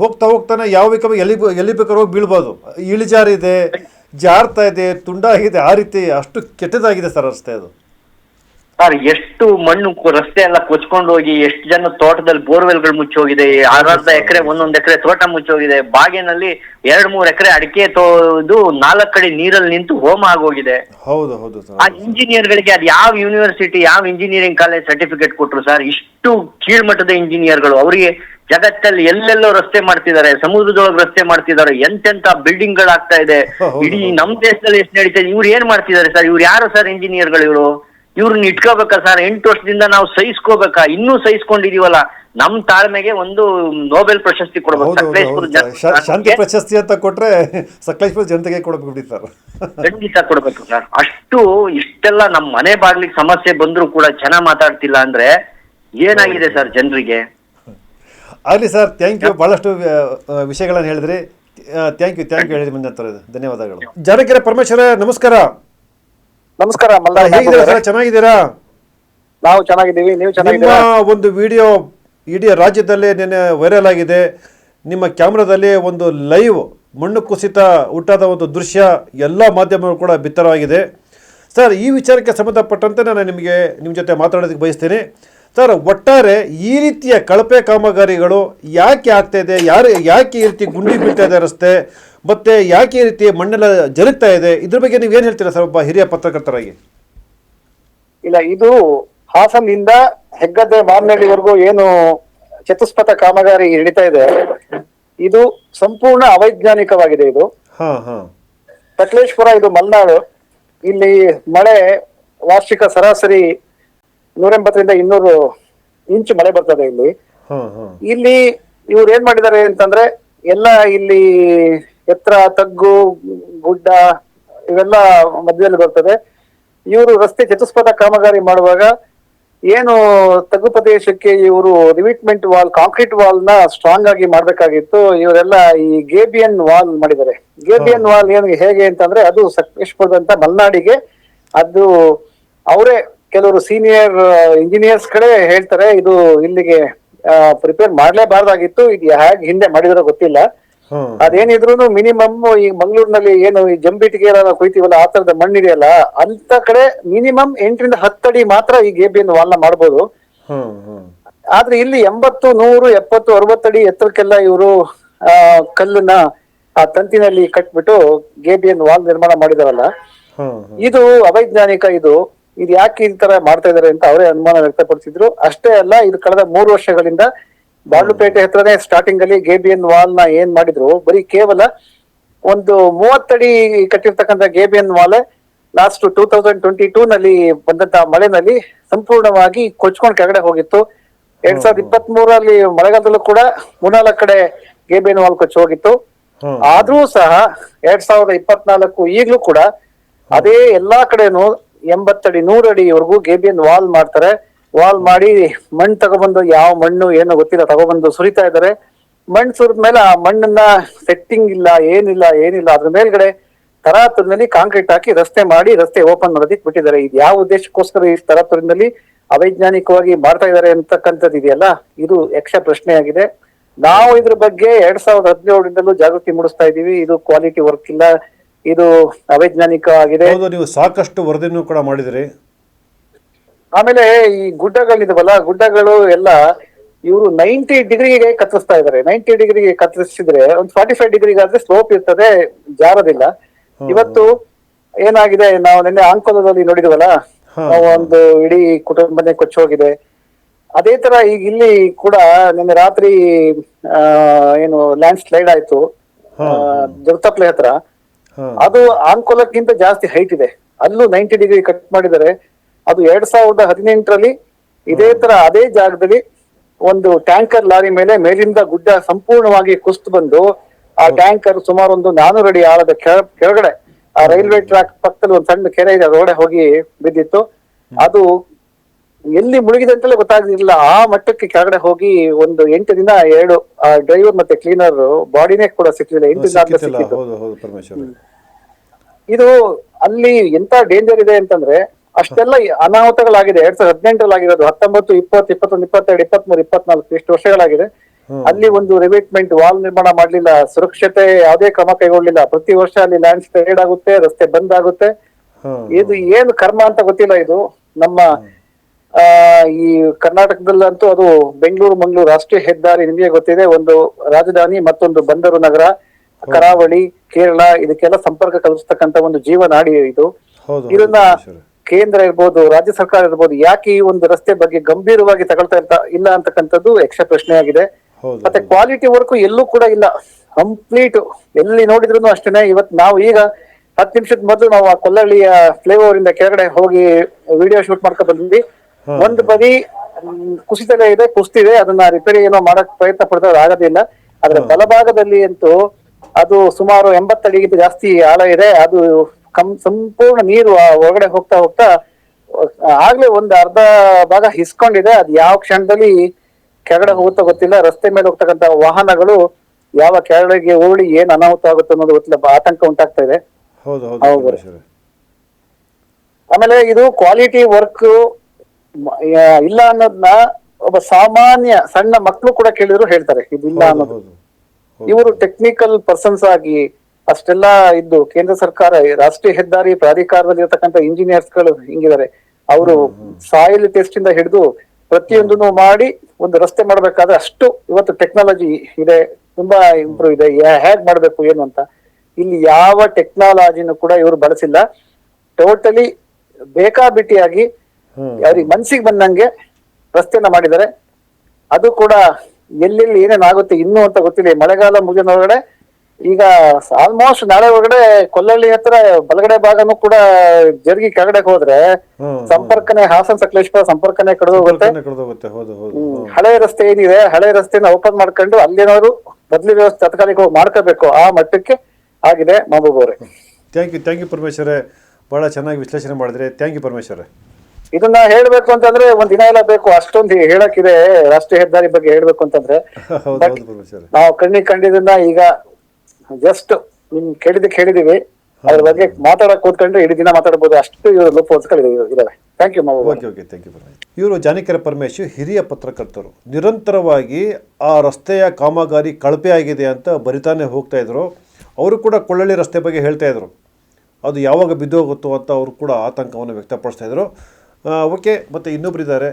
ಹೋಗ್ತಾ ಹೋಗ್ತಾನೆ ಯಾವ ಬೇಕಾದ್ರೆ ಎಲ್ಲಿ ಎಲ್ಲಿ ಬೇಕಾದ್ರೆ ಹೋಗಿ ಬೀಳ್ಬೋದು. ಇಳಿಜಾರಿದೆ ಜಾರ್ತಾ ಇದೆ ತುಂಡಾಗಿದೆ ಆ ರೀತಿ ಅಷ್ಟು ಕೆಟ್ಟದಾಗಿದೆ ಸರ್ ರಸ್ತೆ ಅದು. ಸರ್ ಎಷ್ಟು ಮಣ್ಣು ಕು- ರಸ್ತೆ ಎಲ್ಲ ಕೊಚ್ಕೊಂಡು ಹೋಗಿ ಎಷ್ಟು ಜನ ತೋಟದಲ್ಲಿ ಬೋರ್ವೆಲ್ಗಳು ಮುಚ್ಚೋಗಿದೆ ಅರ್ಧ ಎಕರೆ ಒಂದೊಂದ್ ಎಕರೆ ತೋಟ ಮುಚ್ಚೋಗಿದೆ ಬಾಗಿನಲ್ಲಿ ಎರಡ್ ಮೂರ್ ಎಕರೆ ಅಡಿಕೆ ತೋದು ನಾಲ್ಕು ಕಡೆ ನೀರಲ್ಲಿ ನಿಂತು ಹೋಮ ಆಗೋಗಿದೆ. ಹೌದು ಹೌದು ಆ ಇಂಜಿನಿಯರ್ ಇಂಜಿನಿಯರ್ಗಳಿಗೆ ಅದು ಯಾವ ಯೂನಿವರ್ಸಿಟಿ ಯಾವ ಇಂಜಿನಿಯರಿಂಗ್ ಕಾಲೇಜ್ ಸರ್ಟಿಫಿಕೇಟ್ ಕೊಟ್ರು ಸರ್ ಇಷ್ಟು ಕೀಳ್ಮಟ್ಟದ ಇಂಜಿನಿಯರ್ಗಳು ಅವರಿಗೆ ಜಗತ್ತಲ್ಲಿ ಎಲ್ಲೆಲ್ಲೋ ರಸ್ತೆ ಮಾಡ್ತಿದ್ದಾರೆ ಸಮುದ್ರದೊಳಗೆ ರಸ್ತೆ ಮಾಡ್ತಿದ್ದಾರೆ ಎಂತೆಂತ ಬಿಲ್ಡಿಂಗ್ ಗಳಾಗ್ತಾ ಇದೆ. ಹೌದು, ಇಡೀ ಹೌದು. ನಮ್ ದೇಶದಲ್ಲಿ ಎಷ್ಟು ನಡೀತಾ ಇದೆ ಇವ್ರು ಏನ್ ಮಾಡ್ತಿದ್ದಾರೆ ಸರ್ ಇವ್ರು ಯಾರು ಸರ್ ಇಂಜಿನಿಯರ್ಗಳು ಇವರು? ಇವ್ರನ್ನ ಇಟ್ಕೋಬೇಕಾ ಸರ್? ಎಂಟು ವರ್ಷದಿಂದ ನಾವು ಸಹಿಸ್ಕೋಬೇಕಾ? ಇನ್ನೂ ಸಹಿಸ್ಕೊಂಡಿದೀವಲ್ಲ? ನಮ್ ತಾಳ್ಮೆಗೆ ಒಂದು ನೋಬೆಲ್ ಪ್ರಶಸ್ತಿ ಕೊಡ್ಬೇಕು. ಸಕಲೇಶ್ಪುರ ಶಾಂತಿ ಪ್ರಶಸ್ತಿ ಅಂತ ಕೊಟ್ರೆ ಸಕಲೇಶ್ಪುರ ಜನತೆಗೆ ಕೊಡ್ಬೇಕು ಸರ್. ಖಂಡಿತ ಕೊಡ್ಬೇಕು ಸರ್. ಅಷ್ಟು ಇಷ್ಟೆಲ್ಲ ನಮ್ಮ ಮನೆ ಬಾಗ್ಲಿಗೆ ಸಮಸ್ಯೆ ಬಂದ್ರು ಕೂಡ ಜನ ಮಾತಾಡ್ತಿಲ್ಲ ಅಂದ್ರೆ ಏನಾಗಿದೆ ಸರ್ ಜನರಿಗೆ? ಆಗಲಿ ಸರ್ ಥ್ಯಾಂಕ್ ಯು ಬಹಳಷ್ಟು ವಿಷಯಗಳನ್ನು ಹೇಳಿದ್ರಿ. Thank you thank you. ಹೇಳಿದ್ರಿ ಮುಂದೆ ಧನ್ಯವಾದಗಳು. ಜನಕೆರೆ ಪರಮೇಶ್ವರ ನಮಸ್ಕಾರ. ನಮಸ್ಕಾರ ಸರ್? ಚೆನ್ನಾಗಿದ್ದೀರಾ? ನಾವು ಚೆನ್ನಾಗಿದ್ದೀವಿ ನೀವು ಚೆನ್ನಾಗಿದ್ದೀರಾ? ಒಂದು ವಿಡಿಯೋ ಇಡೀ ರಾಜ್ಯದಲ್ಲೇ ನಿನ್ನೆ ವೈರಲ್ ಆಗಿದೆ. ನಿಮ್ಮ ಕ್ಯಾಮ್ರಾದಲ್ಲಿ ಒಂದು ಲೈವ್ ಮಣ್ಣು ಕುಸಿತ ಹುಟ್ಟಾದ ಒಂದು ದೃಶ್ಯ ಎಲ್ಲ ಮಾಧ್ಯಮಗಳು ಕೂಡ ಬಿತ್ತರವಾಗಿದೆ. ಸರ್ ಈ ವಿಚಾರಕ್ಕೆ ಸಂಬಂಧಪಟ್ಟಂತೆ ನಾನು ನಿಮಗೆ ನಿಮ್ಮ ಜೊತೆ ಮಾತಾಡೋದಕ್ಕೆ ಬಯಸ್ತೇನೆ. ಸರ್ ಒಟ್ಟಾರೆ ಈ ರೀತಿಯ ಕಳಪೆ ಕಾಮಗಾರಿಗಳು ಯಾಕೆ ಆಗ್ತಾ ಇದೆ? ಯಾರು ಯಾಕೆ ಈ ರೀತಿ ಗುಂಡಿ ಬೀಳ್ತಾ ಇದೆ ರಸ್ತೆ? ಮತ್ತು ಯಾಕೆ ಈ ರೀತಿ ಮಣ್ಣೆಲ್ಲ ಜರುಗ್ತಾ ಇದೆ? ಇದ್ರ ಬಗ್ಗೆ ನೀವು ಏನು ಹೇಳ್ತೀರಾ ಸರ್ ಒಬ್ಬ ಹಿರಿಯ ಪತ್ರಕರ್ತರಾಗಿ? ಇಲ್ಲ ಇದು ಹಾಸನ್ನಿಂದ ಹೆಗ್ಗದ್ದೆ ಮಾರ್ನಳ್ಳಿವರೆಗೂ ಏನು ಚತುಷ್ಪಥ ಕಾಮಗಾರಿ ನಡೀತಾ ಇದೆ. ಇದು ಸಂಪೂರ್ಣ ಅವೈಜ್ಞಾನಿಕವಾಗಿದೆ ಇದು. ಸಕಲೇಶ್ಪುರ ಇದು ಮಲ್ನಾಡು. ಇಲ್ಲಿ ಮಳೆ ವಾರ್ಷಿಕ ಸರಾಸರಿ ನೂರೆಂಬತ್ತರಿಂದ ಇನ್ನೂರು ಇಂಚು ಮಳೆ ಬರ್ತದೆ ಇಲ್ಲಿ. ಇಲ್ಲಿ ಇವ್ರು ಏನ್ ಮಾಡಿದ್ದಾರೆ ಅಂತಂದ್ರೆ ಎಲ್ಲ ಇಲ್ಲಿ ಎತ್ತರ ತಗ್ಗು ಗುಡ್ಡ ಇವೆಲ್ಲ ಮಧ್ಯದಲ್ಲಿ ಬರ್ತದೆ. ಇವರು ರಸ್ತೆ ಚತುಷ್ಪಥ ಕಾಮಗಾರಿ ಮಾಡುವಾಗ ಏನು ತಗ್ಗು ಪ್ರದೇಶಕ್ಕೆ ಇವರು ರಿವಿಟ್ಮೆಂಟ್ ವಾಲ್ ಕಾಂಕ್ರೀಟ್ ವಾಲ್ನ ಸ್ಟ್ರಾಂಗ್ ಆಗಿ ಮಾಡ್ಬೇಕಾಗಿತ್ತು. ಇವರೆಲ್ಲ ಈ ಗೇಬಿಯನ್ ವಾಲ್ ಮಾಡಿದ್ದಾರೆ. ಗೇಬಿಯನ್ ವಾಲ್ ಏನು ಹೇಗೆ ಅಂತಂದ್ರೆ ಅದು ಸಕಲೇಶ್ಪುರದಂತ ಮಲ್ನಾಡಿಗೆ. ಅದು ಅವರೇ ಕೆಲವರು ಸೀನಿಯರ್ ಇಂಜಿನಿಯರ್ಸ್ ಕಡೆ ಹೇಳ್ತಾರೆ ಇದು ಇಲ್ಲಿಗೆ ಪ್ರಿಪೇರ್ ಮಾಡ್ಲೇಬಾರ್ದಾಗಿತ್ತು. ಇದು ಹೇಗೆ ಹಿಂದೆ ಮಾಡಿದ್ರೆ ಗೊತ್ತಿಲ್ಲ. ಅದೇನಿದ್ರು ಮಿನಿಮಮ್ ಈ ಮಂಗಳೂರಿನಲ್ಲಿ ಏನು ಈ ಜಂಬಿಟಿಗೆ ಎಲ್ಲ ನಾವು ಕೊಯ್ತೀವಲ್ಲ ಆ ತರದ ಮಣ್ಣಿದೆಯಲ್ಲ ಅಂತ ಕಡೆ ಮಿನಿಮಮ್ ಎಂಟರಿಂದ ಹತ್ತಡಿ ಮಾತ್ರ ಈ ಗೇಬಿಯನ್ನು ವಾಲ್ನ ಮಾಡ್ಬೋದು. ಆದ್ರೆ ಇಲ್ಲಿ ಎಂಬತ್ತು ನೂರು ಎಪ್ಪತ್ತು ಅರವತ್ತಡಿ ಎತ್ತರಕ್ಕೆಲ್ಲ ಇವರು ಆ ಕಲ್ಲನ್ನ ಆ ತಂತಿನಲ್ಲಿ ಕಟ್ಬಿಟ್ಟು ಗೇಬಿಯನ್ ವಾಲ್ ನಿರ್ಮಾಣ ಮಾಡಿದಾರಲ್ಲ. ಇದು ಅವೈಜ್ಞಾನಿಕ ಇದು. ಇದು ಯಾಕೆ ಈ ತರ ಮಾಡ್ತಾ ಇದಾರೆ ಅಂತ ಅವರೇ ಅನುಮಾನ ವ್ಯಕ್ತಪಡಿಸಿದ್ರು. ಅಷ್ಟೇ ಅಲ್ಲ ಇದು ಕಳೆದ ಮೂರು ವರ್ಷಗಳಿಂದ ಬಾಳುಪೇಟೆ ಹತ್ರನೇ ಸ್ಟಾರ್ಟಿಂಗ್ ಅಲ್ಲಿ ಗೇಬಿಯನ್ ವಾಲ್ನ ಏನ್ ಮಾಡಿದ್ರು? ಬರೀ ಕೇವಲ ಒಂದು ಮೂವತ್ತಡಿ ಕಟ್ಟಿರ್ತಕ್ಕಂಥ gabion wall last two thousand twenty two ನಲ್ಲಿ ಬಂದಂತ ಮಳೆನಲ್ಲಿ ಸಂಪೂರ್ಣವಾಗಿ ಕೊಚ್ಕೊಂಡ್ ಕೆಳಗಡೆ ಹೋಗಿತ್ತು. ಎರಡ್ ಸಾವಿರದ ಇಪ್ಪತ್ತ್ ಮೂರಲ್ಲಿ ಮಳೆಗಾಲದಲ್ಲೂ ಕೂಡ ಮೂರ್ನಾಲ್ಕು ಕಡೆ ಗೇಬಿಯನ್ ವಾಲ್ ಕೊಚ್ಚಿ ಹೋಗಿತ್ತು. ಆದ್ರೂ ಸಹ ಎರಡ್ ಸಾವಿರದ ಇಪ್ಪತ್ನಾಲ್ಕು ಈಗ್ಲೂ ಕೂಡ ಅದೇ ಎಲ್ಲಾ ಕಡೆನೂ ಎಂಬತ್ತಡಿ ನೂರಡಿವರೆಗೂ ಗೇಬಿಯನ್ ವಾಲ್ ಮಾಡ್ತಾರೆ. ವಾಲ್ ಮಾಡಿ ಮಣ್ಣು ತಗೊಬಂದು ಯಾವ ಮಣ್ಣು ಏನೋ ಗೊತ್ತಿಲ್ಲ, ತಗೊಬಂದು ಸುರಿತಾ ಇದ್ದಾರೆ. ಮಣ್ಣು ಸುರಿದ ಮೇಲೆ ಆ ಮಣ್ಣನ್ನ ಸೆಟ್ಟಿಂಗ್ ಇಲ್ಲ, ಏನಿಲ್ಲ ಏನಿಲ್ಲ, ಅದ್ರ ಮೇಲ್ಗಡೆ ತರಾತುರಿನಲ್ಲಿ ಕಾಂಕ್ರೀಟ್ ಹಾಕಿ ರಸ್ತೆ ಮಾಡಿ ರಸ್ತೆ ಓಪನ್ ಮಾಡೋದಕ್ಕೆ ಬಿಟ್ಟಿದ್ದಾರೆ. ಇದು ಯಾವ ಉದ್ದೇಶಕ್ಕೋಸ್ಕರ ಈ ತರಾತುರಿನಲ್ಲಿ ಅವೈಜ್ಞಾನಿಕವಾಗಿ ಮಾಡ್ತಾ ಇದ್ದಾರೆ ಅಂತಕ್ಕಂಥದ್ದು ಇದೆಯಲ್ಲ? ಇದು ಯಕ್ಷ ಪ್ರಶ್ನೆಯಾಗಿದೆ. ನಾವು ಇದ್ರ ಬಗ್ಗೆ ಎರಡ್ ಸಾವಿರದ ಹದಿನೇಳರಿಂದಲೂ ಜಾಗೃತಿ ಮೂಡಿಸ್ತಾ ಇದೀವಿ ಇದು ಕ್ವಾಲಿಟಿ ವರ್ಕ್ ಇಲ್ಲ. ಇದು ಅವೈಜ್ಞಾನಿಕ ಆಗಿದೆ ನೀವು ಸಾಕಷ್ಟು ವರದಿನೂ ಕೂಡ ಮಾಡಿದಿರಿ. ಆಮೇಲೆ ಈ ಗುಡ್ಡಗಳಿದಾವಲ್ಲ ಗುಡ್ಡಗಳು ಎಲ್ಲ ಇವರು ನೈಂಟಿ ಡಿಗ್ರಿಗೆ ಕತ್ತರಿಸ್ತಾ ಇದಾರೆ. ನೈಂಟಿ ಡಿಗ್ರಿಗೆ ಕತ್ತರಿಸಿದ್ರೆ ಒಂದು ಫಾರ್ಟಿ ಫೈವ್ ಡಿಗ್ರಿಗಾದ್ರೆ ಸ್ಲೋಪ್ ಇರ್ತದೆ ಜಾರೋದಿಲ್ಲ. ಇವತ್ತು ಏನಾಗಿದೆ ನಾವು ನಿನ್ನೆ ಆಂಕೋಲದಲ್ಲಿ ನೋಡಿದ್ವಲ್ಲ ನಾವು ಒಂದು ಇಡೀ ಕುಟುಂಬನೇ ಕೊಚ್ಚಿ ಹೋಗಿದೆ ಅದೇ ತರ ಈಗ ಇಲ್ಲಿ ಕೂಡ ನಿನ್ನೆ ರಾತ್ರಿ ಆ, ಏನು ಲ್ಯಾಂಡ್ ಸ್ಲೈಡ್ ಆಯ್ತು ಜಗತಪ್ಲೆ ಹತ್ರ. ಅದು ಆಂಕೋಲಕ್ಕಿಂತ ಜಾಸ್ತಿ ಹೈಟ್ ಇದೆ. ಅಲ್ಲೂ ನೈಂಟಿ ಡಿಗ್ರಿ ಕಟ್ ಮಾಡಿದರೆ ಅದು ಎರಡ್ ಸಾವಿರದ ಹದಿನೆಂಟರಲ್ಲಿ ಇದೇ ತರ ಅದೇ ಜಾಗದಲ್ಲಿ ಒಂದು ಟ್ಯಾಂಕರ್ ಲಾರಿ ಮೇಲೆ ಮೇಲಿಂದ ಗುಡ್ಡ ಸಂಪೂರ್ಣವಾಗಿ ಕುಸ್ತು ಬಂದು ಆ ಟ್ಯಾಂಕರ್ ಸುಮಾರು ಒಂದು ನಾನೂರು ಅಡಿ ಆಳದ ಕೆಳ- ಕೆಳಗಡೆ ಆ ರೈಲ್ವೆ ಟ್ರ್ಯಾಕ್ ಪಕ್ಕದಲ್ಲಿ ಒಂದು ಸಣ್ಣ ಕೆರೆ ಇದೆ ಅದರೊಳಗಡೆ ಹೋಗಿ ಬಿದ್ದಿತ್ತು. ಅದು ಎಲ್ಲಿ ಮುಳುಗಿದೆ ಅಂತಲೇ ಗೊತ್ತಾಗ್ಲಿಲ್ಲ. ಆ ಮಟ್ಟಕ್ಕೆ ಕೆಳಗಡೆ ಹೋಗಿ ಒಂದು ಎಂಟು ದಿನ ಎರಡು ಆ ಡ್ರೈವರ್ ಮತ್ತೆ ಕ್ಲೀನರ್ ಬಾಡಿನೇ ಕೂಡ ಸಿಕ್ಕಿಲ್ಲ ಎಂಟು ದಿನ ಇದು ಅಲ್ಲಿ ಎಂತ ಡೇಂಜರ್ ಇದೆ ಅಂತಂದ್ರೆ ಅಷ್ಟೆಲ್ಲ ಅನಾಹುತಗಳಾಗಿದೆ. ಎರಡ್ ಸಾವಿರದ ಹದಿನೆಂಟರಲ್ಲಿ ಆಗಿರೋದು ಹತ್ತೊಂಬತ್ತು ಇಪ್ಪತ್ತು ಇಪ್ಪತ್ತೊಂದು ಇಪ್ಪತ್ತೆರಡು ಇಪ್ಪತ್ಮೂರು ಇಪ್ಪತ್ನಾಲ್ಕು ಇಷ್ಟು ವರ್ಷಗಳಾಗಿದೆ. ಅಲ್ಲಿ ಒಂದು ರಿವೇಟ್ಮೆಂಟ್ ವಾಲ್ ನಿರ್ಮಾಣ ಮಾಡಲಿಲ್ಲ ಸುರಕ್ಷತೆ ಯಾವುದೇ ಕ್ರಮ ಕೈಗೊಳ್ಳಲಿಲ್ಲ ಪ್ರತಿ ವರ್ಷ ಅಲ್ಲಿ ಲ್ಯಾಂಡ್ ಸ್ಲೈಡ್ ಆಗುತ್ತೆ ರಸ್ತೆ ಬಂದ್ ಆಗುತ್ತೆ. ಇದು ಏನು ಕರ್ಮ ಅಂತ ಗೊತ್ತಿಲ್ಲ ಇದು. ನಮ್ಮ ಆ ಈ ಕರ್ನಾಟಕದಲ್ಲಂತೂ ಅದು ಬೆಂಗಳೂರು ಮಂಗಳೂರು ರಾಷ್ಟ್ರೀಯ ಹೆದ್ದಾರಿ ನಿಮಗೆ ಗೊತ್ತಿದೆ. ಒಂದು ರಾಜಧಾನಿ ಮತ್ತೊಂದು ಬಂದರು ನಗರ ಕರಾವಳಿ ಕೇರಳ ಇದಕ್ಕೆಲ್ಲ ಸಂಪರ್ಕ ಕಲ್ಪಿಸ್ತಕ್ಕಂತ ಒಂದು ಜೀವನಾಡಿ ಇದು. ಇದನ್ನ ಕೇಂದ್ರ ಇರ್ಬೋದು ರಾಜ್ಯ ಸರ್ಕಾರ ಇರ್ಬೋದು ಯಾಕೆ ಈ ಒಂದು ರಸ್ತೆ ಬಗ್ಗೆ ಗಂಭೀರವಾಗಿ ತಗೊಳ್ತಾ ಇರ್ತಾ ಇಲ್ಲ ಅಂತಕ್ಕಂಥದ್ದು ಯಕ್ಷ ಪ್ರಶ್ನೆಯಾಗಿದೆ. ಮತ್ತೆ ಕ್ವಾಲಿಟಿ ವರ್ಕ್ ಎಲ್ಲೂ ಕೂಡ ಇಲ್ಲ. ಕಂಪ್ಲೀಟ್ ಎಲ್ಲಿ ನೋಡಿದ್ರು ಅಷ್ಟೇನೆ. ಇವತ್ ನಾವು ಈಗ ಹತ್ತು ನಿಮಿಷದ ಮೊದಲು ನಾವು ಆ ಕೊಲ್ಲಳ್ಳಿಯ ಫ್ಲೇವರ್ ಇಂದ ಕೆಳಗಡೆ ಹೋಗಿ ವಿಡಿಯೋ ಶೂಟ್ ಮಾಡ್ಕೊಂಡು ಬಂದ್ವಿ. ಒಂದು ಬದಿ ಕುಸಿತಲೇ ಇದೆ ಕುಸ್ತಿದೆ ಅದನ್ನ ರಿಪೇರಿ ಏನೋ ಮಾಡಕ್ ಪ್ರಯತ್ನ ಪಡ್ತಾರೆ ಆಗೋದಿಲ್ಲ ಆದ್ರೆ ಬಲಭಾಗದಲ್ಲಿ ಅಂತೂ ಅದು ಸುಮಾರು ಎಂಬತ್ತಡಿಗಿಂತ ಜಾಸ್ತಿ ಆಳ ಇದೆ. ಅದು ಕಂ ಸಂಪೂರ್ಣ ನೀರು ಒಳಗಡೆ ಹೋಗ್ತಾ ಹೋಗ್ತಾ ಆಗ್ಲೇ ಒಂದು ಅರ್ಧ ಭಾಗ ಹಿಸ್ಕೊಂಡಿದೆ. ಅದು ಯಾವ ಕ್ಷಣದಲ್ಲಿ ಕೆಳಗಡೆ ಹೋಗುತ್ತೋ ಗೊತ್ತಿಲ್ಲ. ರಸ್ತೆ ಮೇಲೆ ಹೋಗ್ತಕ್ಕಂತ ವಾಹನಗಳು ಯಾವ ಕೆಳಗೆ ಓಡಿ ಏನ್ ಅನಾಹುತ ಆಗುತ್ತೆ ಅನ್ನೋದು ಗೊತ್ತಿಲ್ಲ. ಆತಂಕ ಉಂಟಾಗ್ತಾ ಇದೆ. ಆಮೇಲೆ ಇದು ಕ್ವಾಲಿಟಿ ವರ್ಕ್ ಇಲ್ಲ ಅನ್ನೋದನ್ನ ಒಬ್ಬ ಸಾಮಾನ್ಯ ಸಣ್ಣ ಮಕ್ಕಳು ಕೂಡ ಕೇಳಿದ್ರು ಹೇಳ್ತಾರೆ. ಇದಿಲ್ಲ ಅನ್ನೋದು. ಇವರು ಟೆಕ್ನಿಕಲ್ ಪರ್ಸನ್ಸ್ ಆಗಿ ಅಷ್ಟೆಲ್ಲ ಇದ್ದು ಕೇಂದ್ರ ಸರ್ಕಾರ ರಾಷ್ಟ್ರೀಯ ಹೆದ್ದಾರಿ ಪ್ರಾಧಿಕಾರದಲ್ಲಿ ಇರತಕ್ಕಂತ ಇಂಜಿನಿಯರ್ಸ್ಗಳು ಹಿಂಗಿದ್ದಾರೆ ಅವರು ಸಾಯಿಲ್ ಟೆಸ್ಟ್ ಇಂದ ಹಿಡಿದು ಪ್ರತಿಯೊಂದನ್ನು ಮಾಡಿ ಒಂದು ರಸ್ತೆ ಮಾಡ್ಬೇಕಾದ್ರೆ ಅಷ್ಟು ಇವತ್ತು ಟೆಕ್ನಾಲಜಿ ಇದೆ ತುಂಬಾ ಇಂಪ್ರೂವ್ ಇದೆ ಹೇಗ್ ಮಾಡ್ಬೇಕು ಏನು ಅಂತ. ಇಲ್ಲಿ ಯಾವ ಟೆಕ್ನಾಲಜಿನೂ ಕೂಡ ಇವರು ಬಳಸಿಲ್ಲ. ಟೋಟಲಿ ಬೇಕಾಬಿಟ್ಟಿಯಾಗಿ ಯಾರಿಗೆ ಅವ್ರಿಗೆ ಮನ್ಸಿಗೆ ಬಂದಂಗೆ ರಸ್ತೆನ ಮಾಡಿದ್ದಾರೆ. ಅದು ಕೂಡ ಎಲ್ಲೆಲ್ಲಿ ಏನೇನಾಗುತ್ತೆ ಇನ್ನು ಅಂತ ಗೊತ್ತಿಲ್ಲ. ಮಳೆಗಾಲ ಮುಗಿದ ಒಳಗಡೆ ಈಗ ಆಲ್ಮೋಸ್ಟ್ ನಾಳೆ ಒಳಗಡೆ ಕೊಲ್ಲಳ್ಳಿ ಹತ್ರ ಬಲಗಡೆ ಭಾಗನೂ ಕೂಡ ಜರುಗಿ ಕೆಳಗಡೆ ಹೋದ್ರೆ ಸಂಪರ್ಕನೇ ಹಾಸನ ಸಕಲೇಶ್ವರ ಸಂಪರ್ಕನೇ ಕಡಿದು ಹೋಗುತ್ತೆ ಹಳೆ ರಸ್ತೆ ಏನಿದೆ ಹಳೆ ರಸ್ತೆನ ಓಪನ್ ಮಾಡ್ಕೊಂಡು ಅಲ್ಲೇನಾದ್ರು ಬದಲಿ ವ್ಯವಸ್ಥೆ ತಾತ್ಕಾಲಿಕವಾಗಿ ಮಾಡ್ಕೋಬೇಕು ಆ ಮಟ್ಟಕ್ಕೆ ಆಗಿದೆ ಮಹಬೂಬ್ ಅವರೇ ಥ್ಯಾಂಕ್ ಯು ಥ್ಯಾಂಕ್ ಯು ಪರಮೇಶ್ವರೇ. ಬಹಳ ಚೆನ್ನಾಗಿ ವಿಶ್ಲೇಷಣೆ ಮಾಡಿದ್ರೆ. ಥ್ಯಾಂಕ್ ಯು ಪರಮೇಶ್ವರೇ. ಇದನ್ನ ಹೇಳ್ಬೇಕು ಅಂತಂದ್ರೆ ಒಂದ್ ದಿನ ಎಲ್ಲ ಬೇಕು ಅಷ್ಟೊಂದು ಹೇಳಕ್ಕಿದೆ ರಾಷ್ಟ್ರೀಯ ಹೆದ್ದಾರಿ ಬಗ್ಗೆ ಹೇಳ್ಬೇಕು ಅಂತಂದ್ರೆ. ನಾವು ಕಣ್ಣಿ ಕಂಡಿದ್ದನ್ನ ಈಗ ಜಸ್ಟ್ ನಿಮ್ ಕೇಳಿದಕ್ಕೆ ಹೇಳಿದೀವಿ. ಅದ್ರ ಬಗ್ಗೆ ಮಾತಾಡಕ್ ಕೂತ್ಕೊಂಡ್ರೆ ಇಡೀ ದಿನ ಮಾತಾಡಬಹುದು ಅಷ್ಟು ಇವರು ಲೋಪ ಇದಾವೆ. Thank you okay okay thank you ಇವರು ಜಾನಕರ ಪರಮೇಶ್ ಹಿರಿಯ ಪತ್ರಕರ್ತರು. ನಿರಂತರವಾಗಿ ಆ ರಸ್ತೆಯ ಕಾಮಗಾರಿ ಕಳಪೆ ಆಗಿದೆ ಅಂತ ಬರಿತಾನೆ ಹೋಗ್ತಾ ಇದ್ರು. ಅವರು ಕೂಡ ಕೊಳ್ಳಳ್ಳಿ ರಸ್ತೆ ಬಗ್ಗೆ ಹೇಳ್ತಾ ಇದ್ರು. ಅದು ಯಾವಾಗ ಬಿದ್ದೋಗುತ್ತೋ ಅಂತ ಅವರು ಕೂಡ ಆತಂಕವನ್ನು ವ್ಯಕ್ತಪಡಿಸ್ತಾ ಇದ್ರು. ಓಕೆ ಮತ್ತೆ ಇನ್ನೊಬ್ರು ಇದ್ದಾರೆ.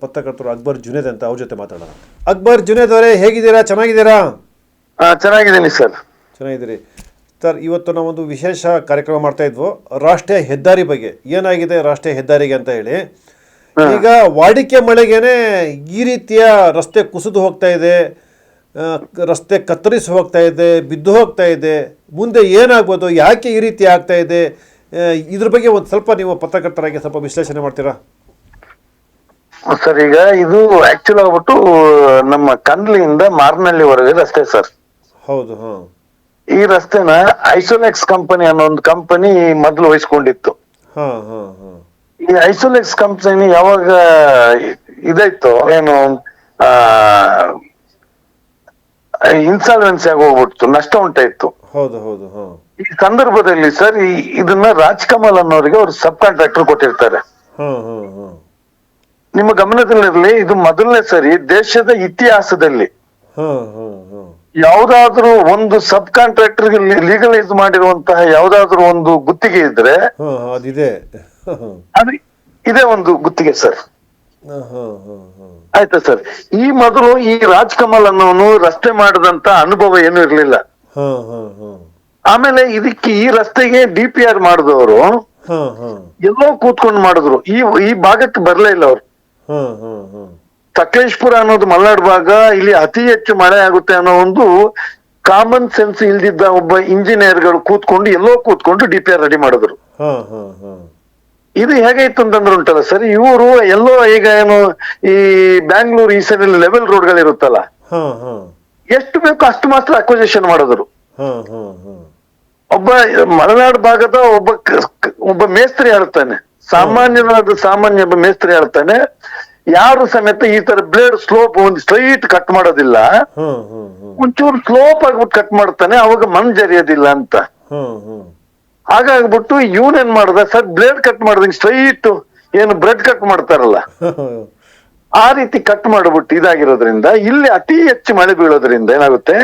ಪತ್ರಕರ್ತರು ಅಕ್ಬರ್ ಜುನೇದ್ ಅಂತ ಅವ್ರ ಜೊತೆ ಮಾತಾಡೋಣ. ಅಕ್ಬರ್ ಜುನೇದ್ ಅವರೇ ಹೇಗಿದ್ದೀರಾ? ಚೆನ್ನಾಗಿದ್ದೀರಾ? ಚೆನ್ನಾಗಿದ್ದೀನಿ ಸರ್ ಚೆನ್ನಾಗಿದ್ದೀರಿ. ಸರ್ ಇವತ್ತು ನಾವೊಂದು ವಿಶೇಷ ಕಾರ್ಯಕ್ರಮ ಮಾಡ್ತಾ ಇದ್ವು. ರಾಷ್ಟ್ರೀಯ ಹೆದ್ದಾರಿ ಬಗ್ಗೆ. ಏನಾಗಿದೆ ರಾಷ್ಟ್ರೀಯ ಹೆದ್ದಾರಿಗೆ ಅಂತ ಹೇಳಿ. ಈಗ ವಾಡಿಕೆ ಮಳೆಗೇನೆ ಈ ರೀತಿಯ ರಸ್ತೆ ಕುಸಿದು ಹೋಗ್ತಾ ಇದೆ. ರಸ್ತೆ ಕತ್ತರಿಸಿ ಹೋಗ್ತಾ ಇದೆ ಬಿದ್ದು ಹೋಗ್ತಾ ಇದೆ. ಮುಂದೆ ಏನಾಗ್ಬೋದು ಯಾಕೆ ಈ ರೀತಿ ಆಗ್ತಾ ಇದೆ? ಇದ್ರ ಬಗ್ಗೆ ಒಂದು ಸ್ವಲ್ಪ ನೀವು ಪತ್ರಕರ್ತರಾಗಿ ಸ್ವಲ್ಪ ವಿಶ್ಲೇಷಣೆ ಮಾಡ್ತೀರಾ? ಸರ್ ಈಗ ಇದು ಆಕ್ಚುಲ್ ಆಗ್ಬಿಟ್ಟು ನಮ್ಮ ಕಂದ್ಲಿಯಿಂದ ಮಾರ್ನಳ್ಳಿವರೆಗೆ ರಸ್ತೆ ಸರ್. ಹೌದು ಹಾಂ. ಈ ರಸ್ತೆನ ಐಸೋಲೆಕ್ಸ್ ಕಂಪನಿ ಅನ್ನೋ ಒಂದು ಕಂಪನಿ ಮೊದಲು ವಹಿಸ್ಕೊಂಡಿತ್ತು. ಈ ಐಸೋಲೆಕ್ಸ್ ಕಂಪನಿ ಯಾವಾಗ ಇದಾಯ್ತು ಏನು ಇನ್ಸಾಲ್ವೆನ್ಸಿ ಆಗಿ ಹೋಗ್ಬಿಡ್ತು ನಷ್ಟ ಉಂಟಾಯ್ತು. ಹೌದು ಹೌದು ಹಾಂ. ಈ ಸಂದರ್ಭದಲ್ಲಿ ಸರ್ ಇದನ್ನ ರಾಜ್ಕಮಲ್ ಅನ್ನೋರಿಗೆ ಅವ್ರು ಸಬ್ ಕಾಂಟ್ರಾಕ್ಟರ್ ಕೊಟ್ಟಿರ್ತಾರೆ. ನಿಮ್ಮ ಗಮನದಲ್ಲಿರಲಿ ಇದು ಮೊದಲನೇ ಸರಿ ದೇಶದ ಇತಿಹಾಸದಲ್ಲಿ. ಯಾವ್ದಾದ್ರು ಒಂದು ಸಬ್ ಕಾಂಟ್ರಾಕ್ಟರ್ ಲೀಗಲೈಸ್ ಮಾಡಿರುವಂತಹ ಯಾವ್ದಾದ್ರು ಒಂದು ಗುತ್ತಿಗೆ ಇದ್ರೆ ಅದಿದೆ. ಅದು ಇದೇ ಒಂದು ಗುತ್ತಿಗೆ ಸರ್ ಆಯ್ತಾ ಸರ್ ಈ ಮೊದಲು ಈ ರಾಜ್ಕಮಲ್ ಅನ್ನೋನು ರಸ್ತೆ ಮಾಡದಂತ ಅನುಭವ ಏನು ಇರ್ಲಿಲ್ಲ. ಆಮೇಲೆ ಇದಕ್ಕೆ ಈ ರಸ್ತೆಗೆ ಡಿ ಪಿ ಆರ್ ಮಾಡಿದವರು ಎಲ್ಲೋ ಕೂತ್ಕೊಂಡು ಮಾಡಿದ್ರು. ಈ ಈ ಭಾಗಕ್ಕೆ ಬರ್ಲೇ ಇಲ್ಲ ಅವ್ರು. ಸಕಲೇಶ್ಪುರ ಅನ್ನೋದು ಮಲ್ನಾಡ್ ಭಾಗ ಇಲ್ಲಿ ಅತಿ ಹೆಚ್ಚು ಮಳೆ ಆಗುತ್ತೆ ಅನ್ನೋ ಒಂದು ಕಾಮನ್ ಸೆನ್ಸ್ ಇಲ್ದಿದ್ದ ಒಬ್ಬ ಇಂಜಿನಿಯರ್ಗಳು ಕೂತ್ಕೊಂಡು ಎಲ್ಲೋ ಕೂತ್ಕೊಂಡು ಡಿ ಪಿ ಆರ್ ರೆಡಿ ಮಾಡಿದ್ರು. ಇದು ಹೇಗಾಯ್ತು ಅಂತಂದ್ರೆ ಉಂಟಲ್ಲ ಸರ್ ಇವರು ಎಲ್ಲೋ ಈಗ ಏನು ಈ ಬ್ಯಾಂಗ್ಳೂರ್ ಈ ಸೈಡ್ ಲೆವೆಲ್ ರೋಡ್ಗಳಿರುತ್ತಲ್ಲ ಹಾ ಹಾ. ಎಷ್ಟು ಬೇಕು ಅಷ್ಟು ಮಾತ್ರ ಅಕ್ವಜೇಷನ್ ಮಾಡಿದ್ರು. ಒಬ್ಬ ಮಲೆನಾಡು ಭಾಗದ ಒಬ್ಬ ಒಬ್ಬ ಮೇಸ್ತ್ರಿ ಹೇಳ್ತಾನೆ ಸಾಮಾನ್ಯವಾದ ಸಾಮಾನ್ಯ ಒಬ್ಬ ಮೇಸ್ತ್ರಿ ಹೇಳ್ತಾನೆ ಯಾರು ಸಮೇತ ಈ ತರ ಬ್ಲೇಡ್ ಸ್ಲೋಪ್ ಒಂದು ಸ್ಟ್ರೈಟ್ ಕಟ್ ಮಾಡೋದಿಲ್ಲ. ಒಂಚೂರು ಸ್ಲೋಪ್ ಆಗ್ಬಿಟ್ಟು ಕಟ್ ಮಾಡ್ತಾನೆ ಅವಾಗ ಮಣ್ ಜರಿಯೋದಿಲ್ಲ ಅಂತ. ಹಾಗಾಗ್ಬಿಟ್ಟು ಇವನ್ ಏನ್ ಮಾಡ್ದ? ಸರ್ ಬ್ಲೇಡ್ ಕಟ್ ಮಾಡ್ದಂಗೆ ಸ್ಟ್ರೈಟ್ ಏನು ಬ್ರೆಡ್ ಕಟ್ ಮಾಡ್ತಾರಲ್ಲ? ಆ ರೀತಿ ಕಟ್ ಮಾಡ್ಬಿಟ್ಟು ಇದಾಗಿರೋದ್ರಿಂದ ಇಲ್ಲಿ ಅತಿ ಹೆಚ್ಚು ಮಳೆ ಬೀಳೋದ್ರಿಂದ ಏನಾಗುತ್ತೆ?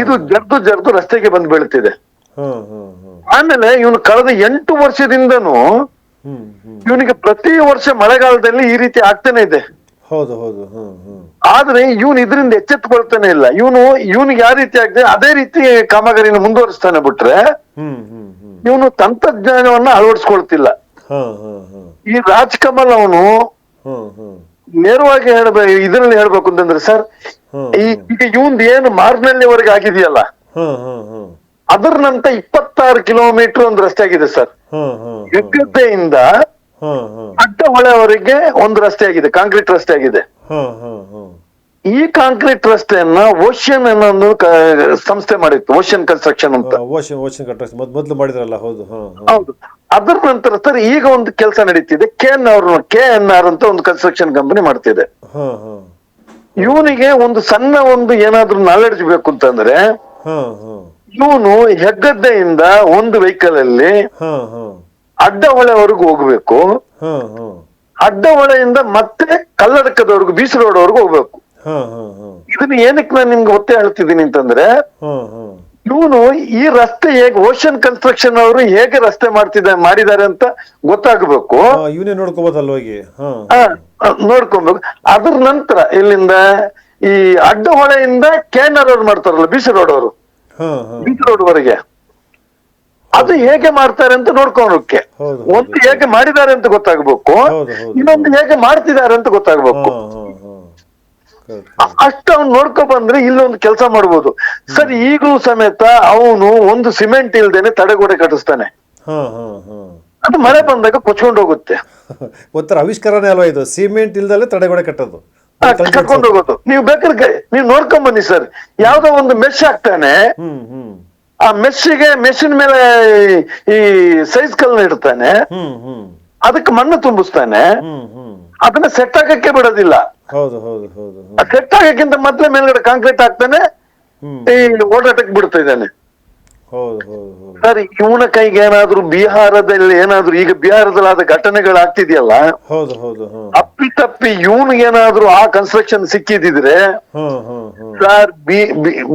ಇದು ಜರ್ದು ಜರ್ದು ರಸ್ತೆಗೆ ಬಂದು ಬೀಳ್ತಿದೆ. ಆಮೇಲೆ ಇವನು ಕಳೆದ ಎಂಟು ವರ್ಷದಿಂದನೂ ಇವನಿಗೆ ಪ್ರತಿ ವರ್ಷ ಮಳೆಗಾಲದಲ್ಲಿ ಈ ರೀತಿ ಆಗ್ತಾನೆ ಇದೆ. ಹೌದು ಹೌದು ಆದ್ರೆ ಇವನು ಇದರಿಂದ ಎಚ್ಚೆತ್ತುಕೊಳ್ತಾನೆ ಇಲ್ಲ. ಇವನು ಇವನಿಗೆ ಯಾವ ರೀತಿ ಆಗಿದೆ ಅದೇ ರೀತಿ ಕಾಮಗಾರಿನ ಮುಂದುವರಿಸ್ತಾನೆ ಬಿಟ್ರೆ ಇವನು ತಂತ್ರಜ್ಞಾನವನ್ನ ಅಳವಡಿಸ್ಕೊಳ್ತಿಲ್ಲ. ಈ ರಾಜ್ಕಮಲ್ ಅವನು ನೇರವಾಗಿ ಹೇಳ್ಬೇಕು ಇದರಲ್ಲಿ ಹೇಳ್ಬೇಕು ಅಂತಂದ್ರೆ ಸರ್ ಈಗ ಇವನ್ ಏನು ಮಾರ್ನಲ್ಲಿವರೆಗೆ ಆಗಿದೆಯಲ್ಲ? ಅದರ ನಂತರ ಇಪ್ಪತ್ತಾರು ಕಿಲೋಮೀಟರ್ ಒಂದು ರಸ್ತೆ ಆಗಿದೆ ಸರ್. ಹಾ ಅಡ್ಡ ಹೊಳೆವರೆಗೆ ಒಂದು ರಸ್ತೆ ಆಗಿದೆ ಕಾಂಕ್ರೀಟ್ ರಸ್ತೆ ಆಗಿದೆ. ಈ ಕಾಂಕ್ರೀಟ್ ರಸ್ತೆಯನ್ನ ಓಷಿಯನ್ ಅನ್ನೋ ಸಂಸ್ಥೆ ಮಾಡಿತ್ತು ಓಷಿಯನ್ ಕನ್ಸ್ಟ್ರಕ್ಷನ್ ಅಂತ. ಓಷನ್ ಓಷನ್ ಮೊದ್ಲು ಮಾಡಿದ್ರಲ್ಲ ಹೌದು ಹೌದು. ಅದರ ನಂತರ ಸರ್ ಈಗ ಒಂದು ಕೆಲಸ ನಡೀತಿದೆ K N R K N R ಅಂತ ಒಂದು ಕನ್ಸ್ಟ್ರಕ್ಷನ್ ಕಂಪನಿ ಮಾಡ್ತಿದೆ. ಇವನಿಗೆ ಒಂದು ಸಣ್ಣ ಒಂದು ಏನಾದ್ರೂ ನಾಲೆಡ್ಜ್ ಬೇಕು ಅಂತಂದ್ರೆ ಇವನು ಹೆಗ್ಗದ್ದೆಯಿಂದ ಒಂದು ವೆಹಿಕಲ್ ಅಲ್ಲಿ ಅಡ್ಡ ಹೊಳೆವರೆಗೂ ಹೋಗ್ಬೇಕು. ಅಡ್ಡ ಹೊಳೆಯಿಂದ ಮತ್ತೆ ಕಲ್ಲಡಕದವರೆಗೂ ಬೀಚ್ ರೋಡ್ ವರೆಗೂ ಹೋಗ್ಬೇಕು ಇದನ್ನ ಏನಕ್ಕೆ ನಾನು ನಿಮ್ಗೆ ಒತ್ತೆ ಹೇಳ್ತಿದ್ದೀನಿ ಅಂತಂದ್ರೆ ಇವನು ಈ ರಸ್ತೆ ಹೇಗೆ ಓಷನ್ ಕನ್ಸ್ಟ್ರಕ್ಷನ್ ಅವರು ಹೇಗೆ ರಸ್ತೆ ಮಾಡ್ತಿದ್ದ ಮಾಡಿದ್ದಾರೆ ಅಂತ ಗೊತ್ತಾಗಬೇಕು. ನೋಡ್ಕೊಬೇಕು. ಅದ್ರ ನಂತರ ಇಲ್ಲಿಂದ ಈ ಅಡ್ಡ ಹೊಳೆಯಿಂದ ಕ್ಯಾನರ್ ಅವ್ರು ಮಾಡ್ತಾರಲ್ಲ ಬೀಚ್ ರೋಡ್ ಅವರು ಬೀಚ್ ರೋಡ್ ವರೆಗೆ ಅದು ಹೇಗೆ ಮಾಡ್ತಾರೆ ಅಂತ ನೋಡ್ಕೊಳಕ್ಕೆ ಒಂದು ಹೇಗೆ ಮಾಡಿದ್ದಾರೆ ಅಂತ ಗೊತ್ತಾಗ್ಬೇಕು. ಇನ್ನೊಂದು ಹೇಗೆ ಮಾಡ್ತಿದ್ದಾರೆ ಅಂತ ಗೊತ್ತಾಗ್ಬೇಕು. ಅಷ್ಟು ಅವ್ನು ನೋಡ್ಕೊ ಬಂದ್ರೆ ಇಲ್ಲೊಂದು ಕೆಲಸ ಮಾಡ್ಬೋದು. ಸರ್ ಈಗಲೂ ಸಮೇತ ಅವನು ಒಂದು ಸಿಮೆಂಟ್ ಇಲ್ದೇನೆ ತಡೆಗೋಡೆ ಕಟ್ಟಿಸ್ತಾನೆ. ಅದು ಮಳೆ ಬಂದಾಗ ಕೊಚ್ಕೊಂಡು ಹೋಗುತ್ತೆ. ಒಂಥರ ಆವಿಷ್ಕಾರನೇ ಅಲ್ವಾ ಇದು? ಸಿಮೆಂಟ್ ಇಲ್ದಲ್ಲೇ ತಡೆಗೋಡೆ ಕಟ್ಟೋದು. ಕರ್ಕೊಂಡು ಹೋಗೋದು. ನೀವು ಬೇಕಾದ್ರೆ ನೀವು ನೋಡ್ಕೊಂಡ್ ಬನ್ನಿ ಸರ್. ಯಾವ್ದೋ ಒಂದು ಮೆಶ್ ಹಾಕ್ತಾನೆ. ಆ ಮೆಸ್ಸಿಗೆ ಮೆಸ್ಸಿನ ಮೇಲೆ ಈ ಸೈಜ್ ಕಲ್ನ ಇಡ್ತಾನೆ. ಅದಕ್ಕೆ ಮಣ್ಣು ತುಂಬಿಸ್ತಾನೆ. ಅದನ್ನ ಸೆಟ್ ಆಗಕ್ಕೆ ಬಿಡೋದಿಲ್ಲ. ಸೆಟ್ ಆಗಕ್ಕಿಂತ ಮೊದ್ಲೇ ಮೇಲ್ಗಡೆ ಕಾಂಕ್ರೀಟ್ ಹಾಕ್ತಾನೆ. ಈ ಓಡಾಟಕ್ಕೆ ಬಿಡ್ತಾ ಇದ್ದಾನೆ. ಸರ್ ಇವನ ಕೈಗೆ ಏನಾದ್ರು ಬಿಹಾರದಲ್ಲಿ ಏನಾದ್ರು ಈಗ ಬಿಹಾರದಲ್ಲಾದ ಘಟನೆಗಳು ಆಗ್ತಿದೆಯಲ್ಲ? ಹೌದು ಹೌದು ಹಾ ಅಪ್ಪಿತಪ್ಪಿ ಇವನಿಗೆ ಏನಾದ್ರೂ ಆ ಕನ್ಸ್ಟ್ರಕ್ಷನ್ ಸಿಕ್ಕಿದಿದ್ರೆ ಸರ್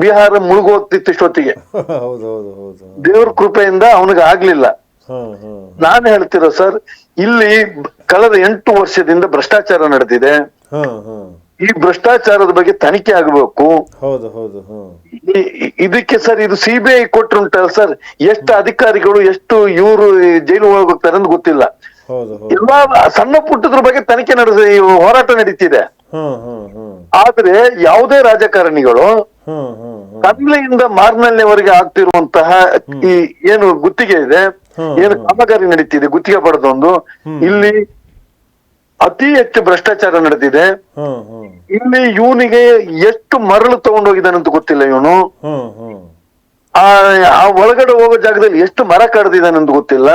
ಬಿಹಾರ ಮುಳುಗೋಗ್ತಿತ್ತು ಇಷ್ಟೊತ್ತಿಗೆ. ದೇವ್ರ ಕೃಪೆಯಿಂದ ಅವನಿಗೆ ಆಗ್ಲಿಲ್ಲ. ನಾನು ಹೇಳ್ತಿರೋ ಸರ್ ಇಲ್ಲಿ ಕಳೆದ ಎಂಟು ವರ್ಷದಿಂದ ಭ್ರಷ್ಟಾಚಾರ ನಡೆದಿದೆ. ಈ ಭ್ರಷ್ಟಾಚಾರದ ಬಗ್ಗೆ ತನಿಖೆ ಆಗಬೇಕು. ಹೌದು ಇದಕ್ಕೆ ಸರ್ ಇದು ಸಿಬಿಐ ಕೊಟ್ಟರುಂಟಲ್ಲ ಸರ್ ಎಷ್ಟು ಅಧಿಕಾರಿಗಳು ಎಷ್ಟು ಇವರು ಜೈಲು ಹೋಗ್ತಾರೆ ಅಂತ ಗೊತ್ತಿಲ್ಲ. ಎಲ್ಲಾ ಸಣ್ಣ ಪುಟ್ಟದ್ರ ಬಗ್ಗೆ ತನಿಖೆ ನಡೆಸ ಹೋರಾಟ ನಡೀತಿದೆ. ಆದ್ರೆ ಯಾವುದೇ ರಾಜಕಾರಣಿಗಳು ಕದ್ಲೆಯಿಂದ ಮಾರ್ನಲ್ಲಿವರೆಗೆ ಆಗ್ತಿರುವಂತಹ ಈ ಏನು ಗುತ್ತಿಗೆ ಇದೆ ಏನು ಕಾಮಗಾರಿ ನಡೀತಿದೆ ಗುತ್ತಿಗೆ ಪಡೆದೊಂದು ಇಲ್ಲಿ ಅತಿ ಹೆಚ್ಚು ಭ್ರಷ್ಟಾಚಾರ ನಡೆದಿದೆ. ಇಲ್ಲಿ ಇವನಿಗೆ ಎಷ್ಟು ಮರಳು ತಗೊಂಡೋಗಿದ್ದಾನೆ ಅಂತ ಗೊತ್ತಿಲ್ಲ ಇವನು. ಆ ಒಳಗಡೆ ಹೋಗೋ ಜಾಗದಲ್ಲಿ ಎಷ್ಟು ಮರ ಕಡ್ದಿದ್ದಾನೆ ಅಂತ ಗೊತ್ತಿಲ್ಲ.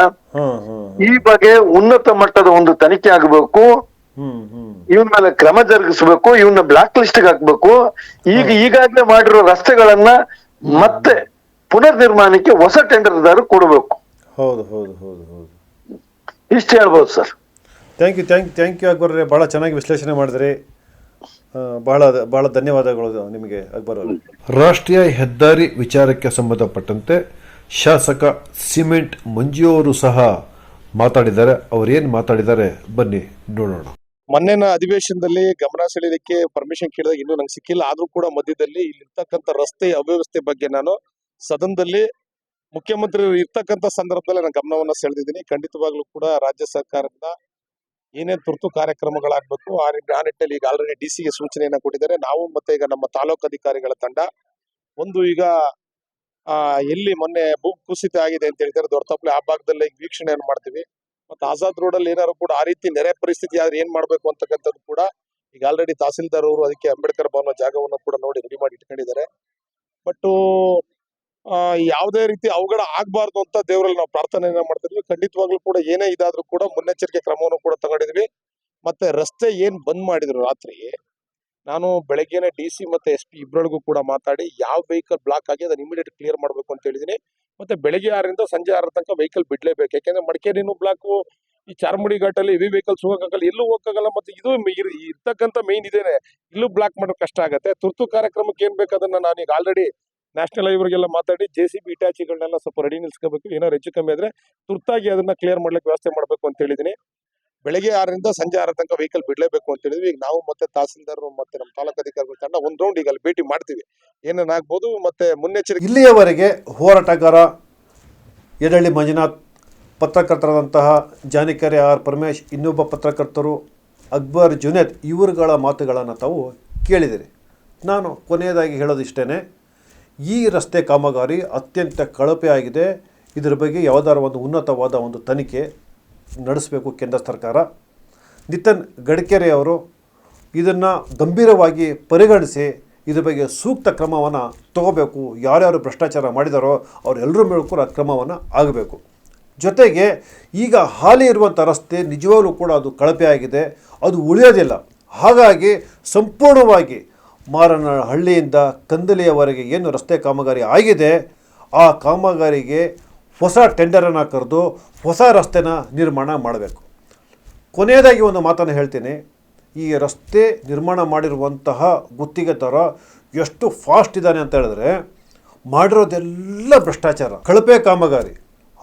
ಈ ಬಗ್ಗೆ ಉನ್ನತ ಮಟ್ಟದ ಒಂದು ತನಿಖೆ ಆಗಬೇಕು. ಇವನ್ ಮೇಲೆ ಕ್ರಮ ಜರುಗಿಸಬೇಕು ಇವನ್ನ ಬ್ಲಾಕ್ ಲಿಸ್ಟ್ ಹಾಕ್ಬೇಕು. ಈಗ ಈಗಾಗಲೇ ಮಾಡಿರೋ ರಸ್ತೆಗಳನ್ನ ಮತ್ತೆ ಪುನರ್ ನಿರ್ಮಾಣಕ್ಕೆ ಹೊಸ ಟೆಂಡರ್ದಾರ ಕೊಡಬೇಕು. ಹೌದು ಹೌದು ಹೌದು ಹೌದು. ಇಷ್ಟು ಹೇಳ್ಬೋದು sir. Thank you thank thank you ಅಕ್ಬರ್ರೆ ಭಾಳ ಚೆನ್ನಾಗಿ ವಿಶ್ಲೇಷಣೆ ಮಾಡಿದ್ರಿ. ಬಹಳ ಬಹಳ ಧನ್ಯವಾದಗಳು ನಿಮಗೆ ಅಕ್ಬರ್ ಅವರು. ರಾಷ್ಟ್ರೀಯ ಹೆದ್ದಾರಿ ವಿಚಾರಕ್ಕೆ ಸಂಬಂಧಪಟ್ಟಂತೆ ಶಾಸಕ ಸಿಮೆಂಟ್ ಮಂಜಿಯವರು ಸಹ ಮಾತಾಡಿದ್ದಾರೆ. ಏನು ಮಾತಾಡಿದ್ದಾರೆ ಬನ್ನಿ ನೋಡೋಣ. ಮೊನ್ನೆನ ಅಧಿವೇಶನದಲ್ಲಿ ಗಮನ ಸೆಳೆಯಲಿಕ್ಕೆ ಪರ್ಮಿಷನ್ ಕೇಳಿದಾಗ ಇನ್ನೂ ನಂಗೆ ಸಿಕ್ಕಿಲ್ಲ. ಆದರೂ ಕೂಡ ಮಧ್ಯದಲ್ಲಿ ಇಲ್ಲಿರ್ತಕ್ಕಂಥ ರಸ್ತೆ ಅವ್ಯವಸ್ಥೆ ಬಗ್ಗೆ ನಾನು ಸದನದಲ್ಲಿ ಮುಖ್ಯಮಂತ್ರಿ ಇರ್ತಕ್ಕಂಥ ಸಂದರ್ಭದಲ್ಲಿ ನಾನು ಗಮನವನ್ನ ಸೆಳೆದಿದ್ದೀನಿ. ಖಂಡಿತವಾಗ್ಲೂ ಕೂಡ ರಾಜ್ಯ ಸರ್ಕಾರದಿಂದ ಏನೇನ್ ತುರ್ತು ಕಾರ್ಯಕ್ರಮಗಳಾಗಬೇಕು, ಆ ಆ ನಿಟ್ಟಿನಲ್ಲಿ ಈಗ ಆಲ್ರೆಡಿ ಡಿ ಸಿಗೆ ಸೂಚನೆಯನ್ನ ಕೊಟ್ಟಿದ್ದಾರೆ. ನಾವು ಮತ್ತೆ ಈಗ ನಮ್ಮ ತಾಲೂಕು ಅಧಿಕಾರಿಗಳ ತಂಡ, ಒಂದು ಈಗ ಎಲ್ಲಿ ಮೊನ್ನೆ ಭೂ ಕುಸಿತ ಆಗಿದೆ ಅಂತ ಹೇಳಿದ್ದಾರೆ. ದೊಡ್ಡತಪ್ಪಲೆ ಆ ಭಾಗದಲ್ಲಿ ವೀಕ್ಷಣೆಯನ್ನು ಮಾಡ್ತೀವಿ. ಮತ್ತೆ ಆಜಾದ್ ರೋಡ್ ಅಲ್ಲಿ ಏನಾದ್ರು ಕೂಡ ಆ ರೀತಿ ನೆರೆ ಪರಿಸ್ಥಿತಿ ಆದ್ರೆ ಏನ್ ಮಾಡ್ಬೇಕು ಅಂತಕ್ಕಂಥದ್ದು ಕೂಡ ಈಗ ಆಲ್ರೆಡಿ ತಹಸೀಲ್ದಾರ್ ಅವರು ಅದಕ್ಕೆ ಅಂಬೇಡ್ಕರ್ ಭವನ ಜಾಗವನ್ನು ಕೂಡ ನೋಡಿ ರೆಡಿ ಮಾಡಿ ಇಟ್ಕೊಂಡಿದ್ದಾರೆ. ಬಟ್ ಯಾವುದೇ ರೀತಿ ಅವಘಡ ಆಗ್ಬಾರ್ದು ಅಂತ ದೇವರಲ್ಲಿ ನಾವು ಪ್ರಾರ್ಥನೆಯನ್ನ ಮಾಡ್ತಿದ್ವಿ. ಖಂಡಿತವಾಗ್ಲೂ ಕೂಡ ಏನೇ ಇದಾದ್ರೂ ಕೂಡ ಮುನ್ನೆಚ್ಚರಿಕೆ ಕ್ರಮವನ್ನು ಕೂಡ ತಗೊಂಡಿದ್ವಿ. ಮತ್ತೆ ರಸ್ತೆ ಏನ್ ಬಂದ್ ಮಾಡಿದ್ರು ರಾತ್ರಿ, ನಾನು ಬೆಳಗ್ಗೆನೆ ಡಿ ಸಿ ಮತ್ತೆ ಎಸ್ ಪಿ ಇಬ್ಬರೊಳಗೂ ಕೂಡ ಮಾತಾಡಿ ಯಾವ ವೆಹಿಕಲ್ ಬ್ಲಾಕ್ ಆಗಿ ಅದನ್ನ ಇಮಿಡಿಯೇಟ್ ಕ್ಲಿಯರ್ ಮಾಡಬೇಕು ಅಂತ ಹೇಳಿದೀನಿ. ಮತ್ತೆ ಬೆಳಗ್ಗೆ ಆರರಿಂದ ಸಂಜೆ ಆರರ ತನಕ ವೆಹಿಕಲ್ ಬಿಡ್ಲೇಬೇಕು. ಯಾಕೆಂದ್ರೆ ಮಡಿಕೇರಿನೂ ಬ್ಲಾಕು ಈ ಚಾರ್ಮುಡಿ ಘಾಟಲ್ಲಿ ಹೆವಿ ವೆಹಿಕಲ್ಸ್ ಹೋಗಕ್ಕಾಗಲ್ಲ ಎಲ್ಲೂ ಹೋಗಕ್ಕಾಗಲ್ಲ ಮತ್ತೆ ಇದು ಇರ್ತಕ್ಕಂಥ ಮೇನ್ ಇದೇನೆ. ಇಲ್ಲೂ ಬ್ಲಾಕ್ ಮಾಡೋದು ಕಷ್ಟ ಆಗುತ್ತೆ. ತುರ್ತು ಕಾರ್ಯಕ್ರಮಕ್ಕೆ ಏನ್ ಬೇಕು ಅದನ್ನ ನಾನು ಆಲ್ರೆಡಿ ನ್ಯಾಷನಲ್ ಹೈವೇಗೆಲ್ಲ ಮಾತಾಡಿ ಜೆ ಸಿ ಬಿ ಇಟ್ಯಾಚಿಗಳನ್ನೆಲ್ಲ ಸ್ವಲ್ಪ ರೆಡಿ ನಿಲ್ಸ್ಕೋಬೇಕು. ಏನಾದ್ರು ಹೆಚ್ಚು ಕಮ್ಮಿ ಆದರೆ ತುರ್ತಾಗಿ ಅದನ್ನ ಕ್ಲಿಯರ್ ಮಾಡ್ಲಿಕ್ಕೆ ವ್ಯವಸ್ಥೆ ಮಾಡಬೇಕು ಅಂತ ಹೇಳಿದ್ದೀನಿ ಬೆಳಗ್ಗೆ ಆರರಿಂದ ಸಂಜೆ ಆರ ತನಕ ವೆಹಿಕಲ್ ಬಿಡಲೇಬೇಕು ಅಂತ ಹೇಳಿದ್ವಿ. ಈಗ ನಾವು ಮತ್ತೆ ತಹಸೀಲ್ದಾರ್ ಮತ್ತೆ ನಮ್ಮ ತಾಲೂಕು ಅಧಿಕಾರಿಗಳ ತಂಡ ಒಂದು ರೌಂಡ್ ಈಗ ಅಲ್ಲಿ ಭೇಟಿ ಮಾಡ್ತೀವಿ. ಏನೇನಾಗ್ಬೋದು ಮತ್ತೆ ಮುನ್ನೆಚ್ಚರಿಕೆ ಇಲ್ಲಿಯವರೆಗೆ ಹೋರಾಟಗಾರ ಯಡಳ್ಳಿ ಮಂಜುನಾಥ್, ಪತ್ರಕರ್ತರಾದಂತಹ ಜಾನಿಕೆರೆ ಆರ್ ಪರಮೇಶ್, ಇನ್ನೊಬ್ಬ ಪತ್ರಕರ್ತರು ಅಕ್ಬರ್, ಜುನೇದ್, ಇವರುಗಳ ಮಾತುಗಳನ್ನು ತಾವು ಕೇಳಿದಿರಿ. ನಾನು ಕೊನೆಯದಾಗಿ ಹೇಳೋದಿಷ್ಟೇ ಈ ರಸ್ತೆ ಕಾಮಗಾರಿ ಅತ್ಯಂತ ಕಳಪೆ ಆಗಿದೆ. ಇದರ ಬಗ್ಗೆ ಯಾವುದಾದ್ರು ಒಂದು ಉನ್ನತವಾದ ಒಂದು ತನಿಖೆ ನಡೆಸಬೇಕು ಕೇಂದ್ರ ಸರ್ಕಾರ. ನಿತಿನ್ ಗಡ್ಕೆರೆ ಅವರು ಇದನ್ನು ಗಂಭೀರವಾಗಿ ಪರಿಗಣಿಸಿ ಇದ್ರ ಬಗ್ಗೆ ಸೂಕ್ತ ಕ್ರಮವನ್ನು ತಗೋಬೇಕು. ಯಾರ್ಯಾರು ಭ್ರಷ್ಟಾಚಾರ ಮಾಡಿದಾರೋ ಅವರೆಲ್ಲರ ಮೇಲೂ ಕೂಡ ಕ್ರಮವನ್ನು ಆಗಬೇಕು. ಜೊತೆಗೆ ಈಗ ಹಾಲಿ ಇರುವಂಥ ರಸ್ತೆ ನಿಜವಾಗಲೂ ಕೂಡ ಅದು ಕಳಪೆಯಾಗಿದೆ ಅದು ಉಳಿಯೋದಿಲ್ಲ. ಹಾಗಾಗಿ ಸಂಪೂರ್ಣವಾಗಿ ಮಾರನ ಹಳ್ಳಿಯಿಂದ ಕಂದಲಿಯವರೆಗೆ ಏನು ರಸ್ತೆ ಕಾಮಗಾರಿ ಆಗಿದೆ, ಆ ಕಾಮಗಾರಿಗೆ ಹೊಸ ಟೆಂಡರನ್ನು ಕರೆದು ಹೊಸ ರಸ್ತೆನ ನಿರ್ಮಾಣ ಮಾಡಬೇಕು. ಕೊನೆಯದಾಗಿ ಒಂದು ಮಾತನ್ನು ಹೇಳ್ತೀನಿ. ಈ ರಸ್ತೆ ನಿರ್ಮಾಣ ಮಾಡಿರುವಂತಹ ಗುತ್ತಿಗೆದಾರ ಎಷ್ಟು ಫಾಸ್ಟ್ ಇದ್ದಾನೆ ಅಂತ ಹೇಳಿದ್ರೆ, ಮಾಡಿರೋದೆಲ್ಲ ಭ್ರಷ್ಟಾಚಾರ, ಕಳಪೆ ಕಾಮಗಾರಿ.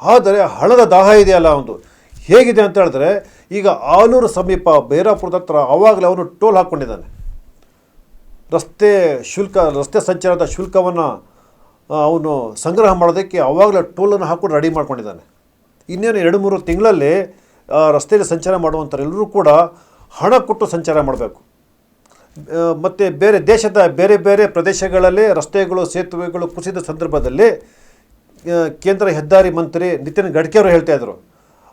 ಆದರೆ ಹಣದ ದಾಹ ಇದೆಯಲ್ಲ ಒಂದು. ಹೇಗಿದೆ ಅಂತ ಹೇಳಿದ್ರೆ, ಈಗ ಆಲೂರು ಸಮೀಪ, ಬೈರಾಪುರದ ಹತ್ರ ಆವಾಗಲೇ ಅವನು ಟೋಲ್ ಹಾಕ್ಕೊಂಡಿದ್ದಾನೆ ರಸ್ತೆ ಶುಲ್ಕ, ರಸ್ತೆ ಸಂಚಾರದ ಶುಲ್ಕವನ್ನು ಅವನು ಸಂಗ್ರಹ ಮಾಡೋದಕ್ಕೆ ಆವಾಗಲೇ ಟೋಲನ್ನು ಹಾಕೊಂಡು ರೆಡಿ ಮಾಡ್ಕೊಂಡಿದ್ದಾನೆ. ಇನ್ನೇನು ಎರಡು ಮೂರು ತಿಂಗಳಲ್ಲಿ ರಸ್ತೆಯಲ್ಲಿ ಸಂಚಾರ ಮಾಡುವಂಥವ್ರೆಲ್ಲರೂ ಕೂಡ ಹಣ ಕೊಟ್ಟು ಸಂಚಾರ ಮಾಡಬೇಕು. ಮತ್ತು ಬೇರೆ ದೇಶದ ಬೇರೆ ಬೇರೆ ಪ್ರದೇಶಗಳಲ್ಲಿ ರಸ್ತೆಗಳು, ಸೇತುವೆಗಳು ಕುಸಿದ ಸಂದರ್ಭದಲ್ಲಿ ಕೇಂದ್ರ ಹೆದ್ದಾರಿ ಮಂತ್ರಿ ನಿತಿನ್ ಗಡ್ಕರಿ ಅವರು ಹೇಳ್ತಾ ಇದ್ರು.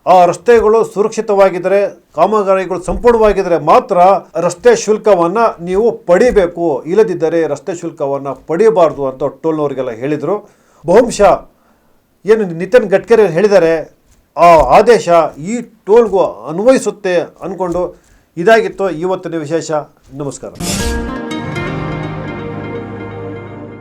ಆ ರಸ್ತೆಗಳು ಸುರಕ್ಷಿತವಾಗಿದ್ದರೆ, ಕಾಮಗಾರಿಗಳು ಸಂಪೂರ್ಣವಾಗಿದ್ದರೆ ಮಾತ್ರ ರಸ್ತೆ ಶುಲ್ಕವನ್ನು ನೀವು ಪಡಿಬೇಕು. ಇಲ್ಲದಿದ್ದರೆ ರಸ್ತೆ ಶುಲ್ಕವನ್ನು ಪಡಿಬಾರ್ದು ಅಂತ ಟೋಲ್ನವರಿಗೆಲ್ಲ ಹೇಳಿದರು. ಬಹುಶಃ ಏನು ನಿತಿನ್ ಗಡ್ಕರಿ ಹೇಳಿದ್ದಾರೆ, ಆ ಆದೇಶ ಈ ಟೋಲ್ಗೂ ಅನ್ವಯಿಸುತ್ತೆ ಅಂದ್ಕೊಂಡು ಇದಾಗಿತ್ತು. ಇವತ್ತಿನ ವಿಶೇಷ, ನಮಸ್ಕಾರ.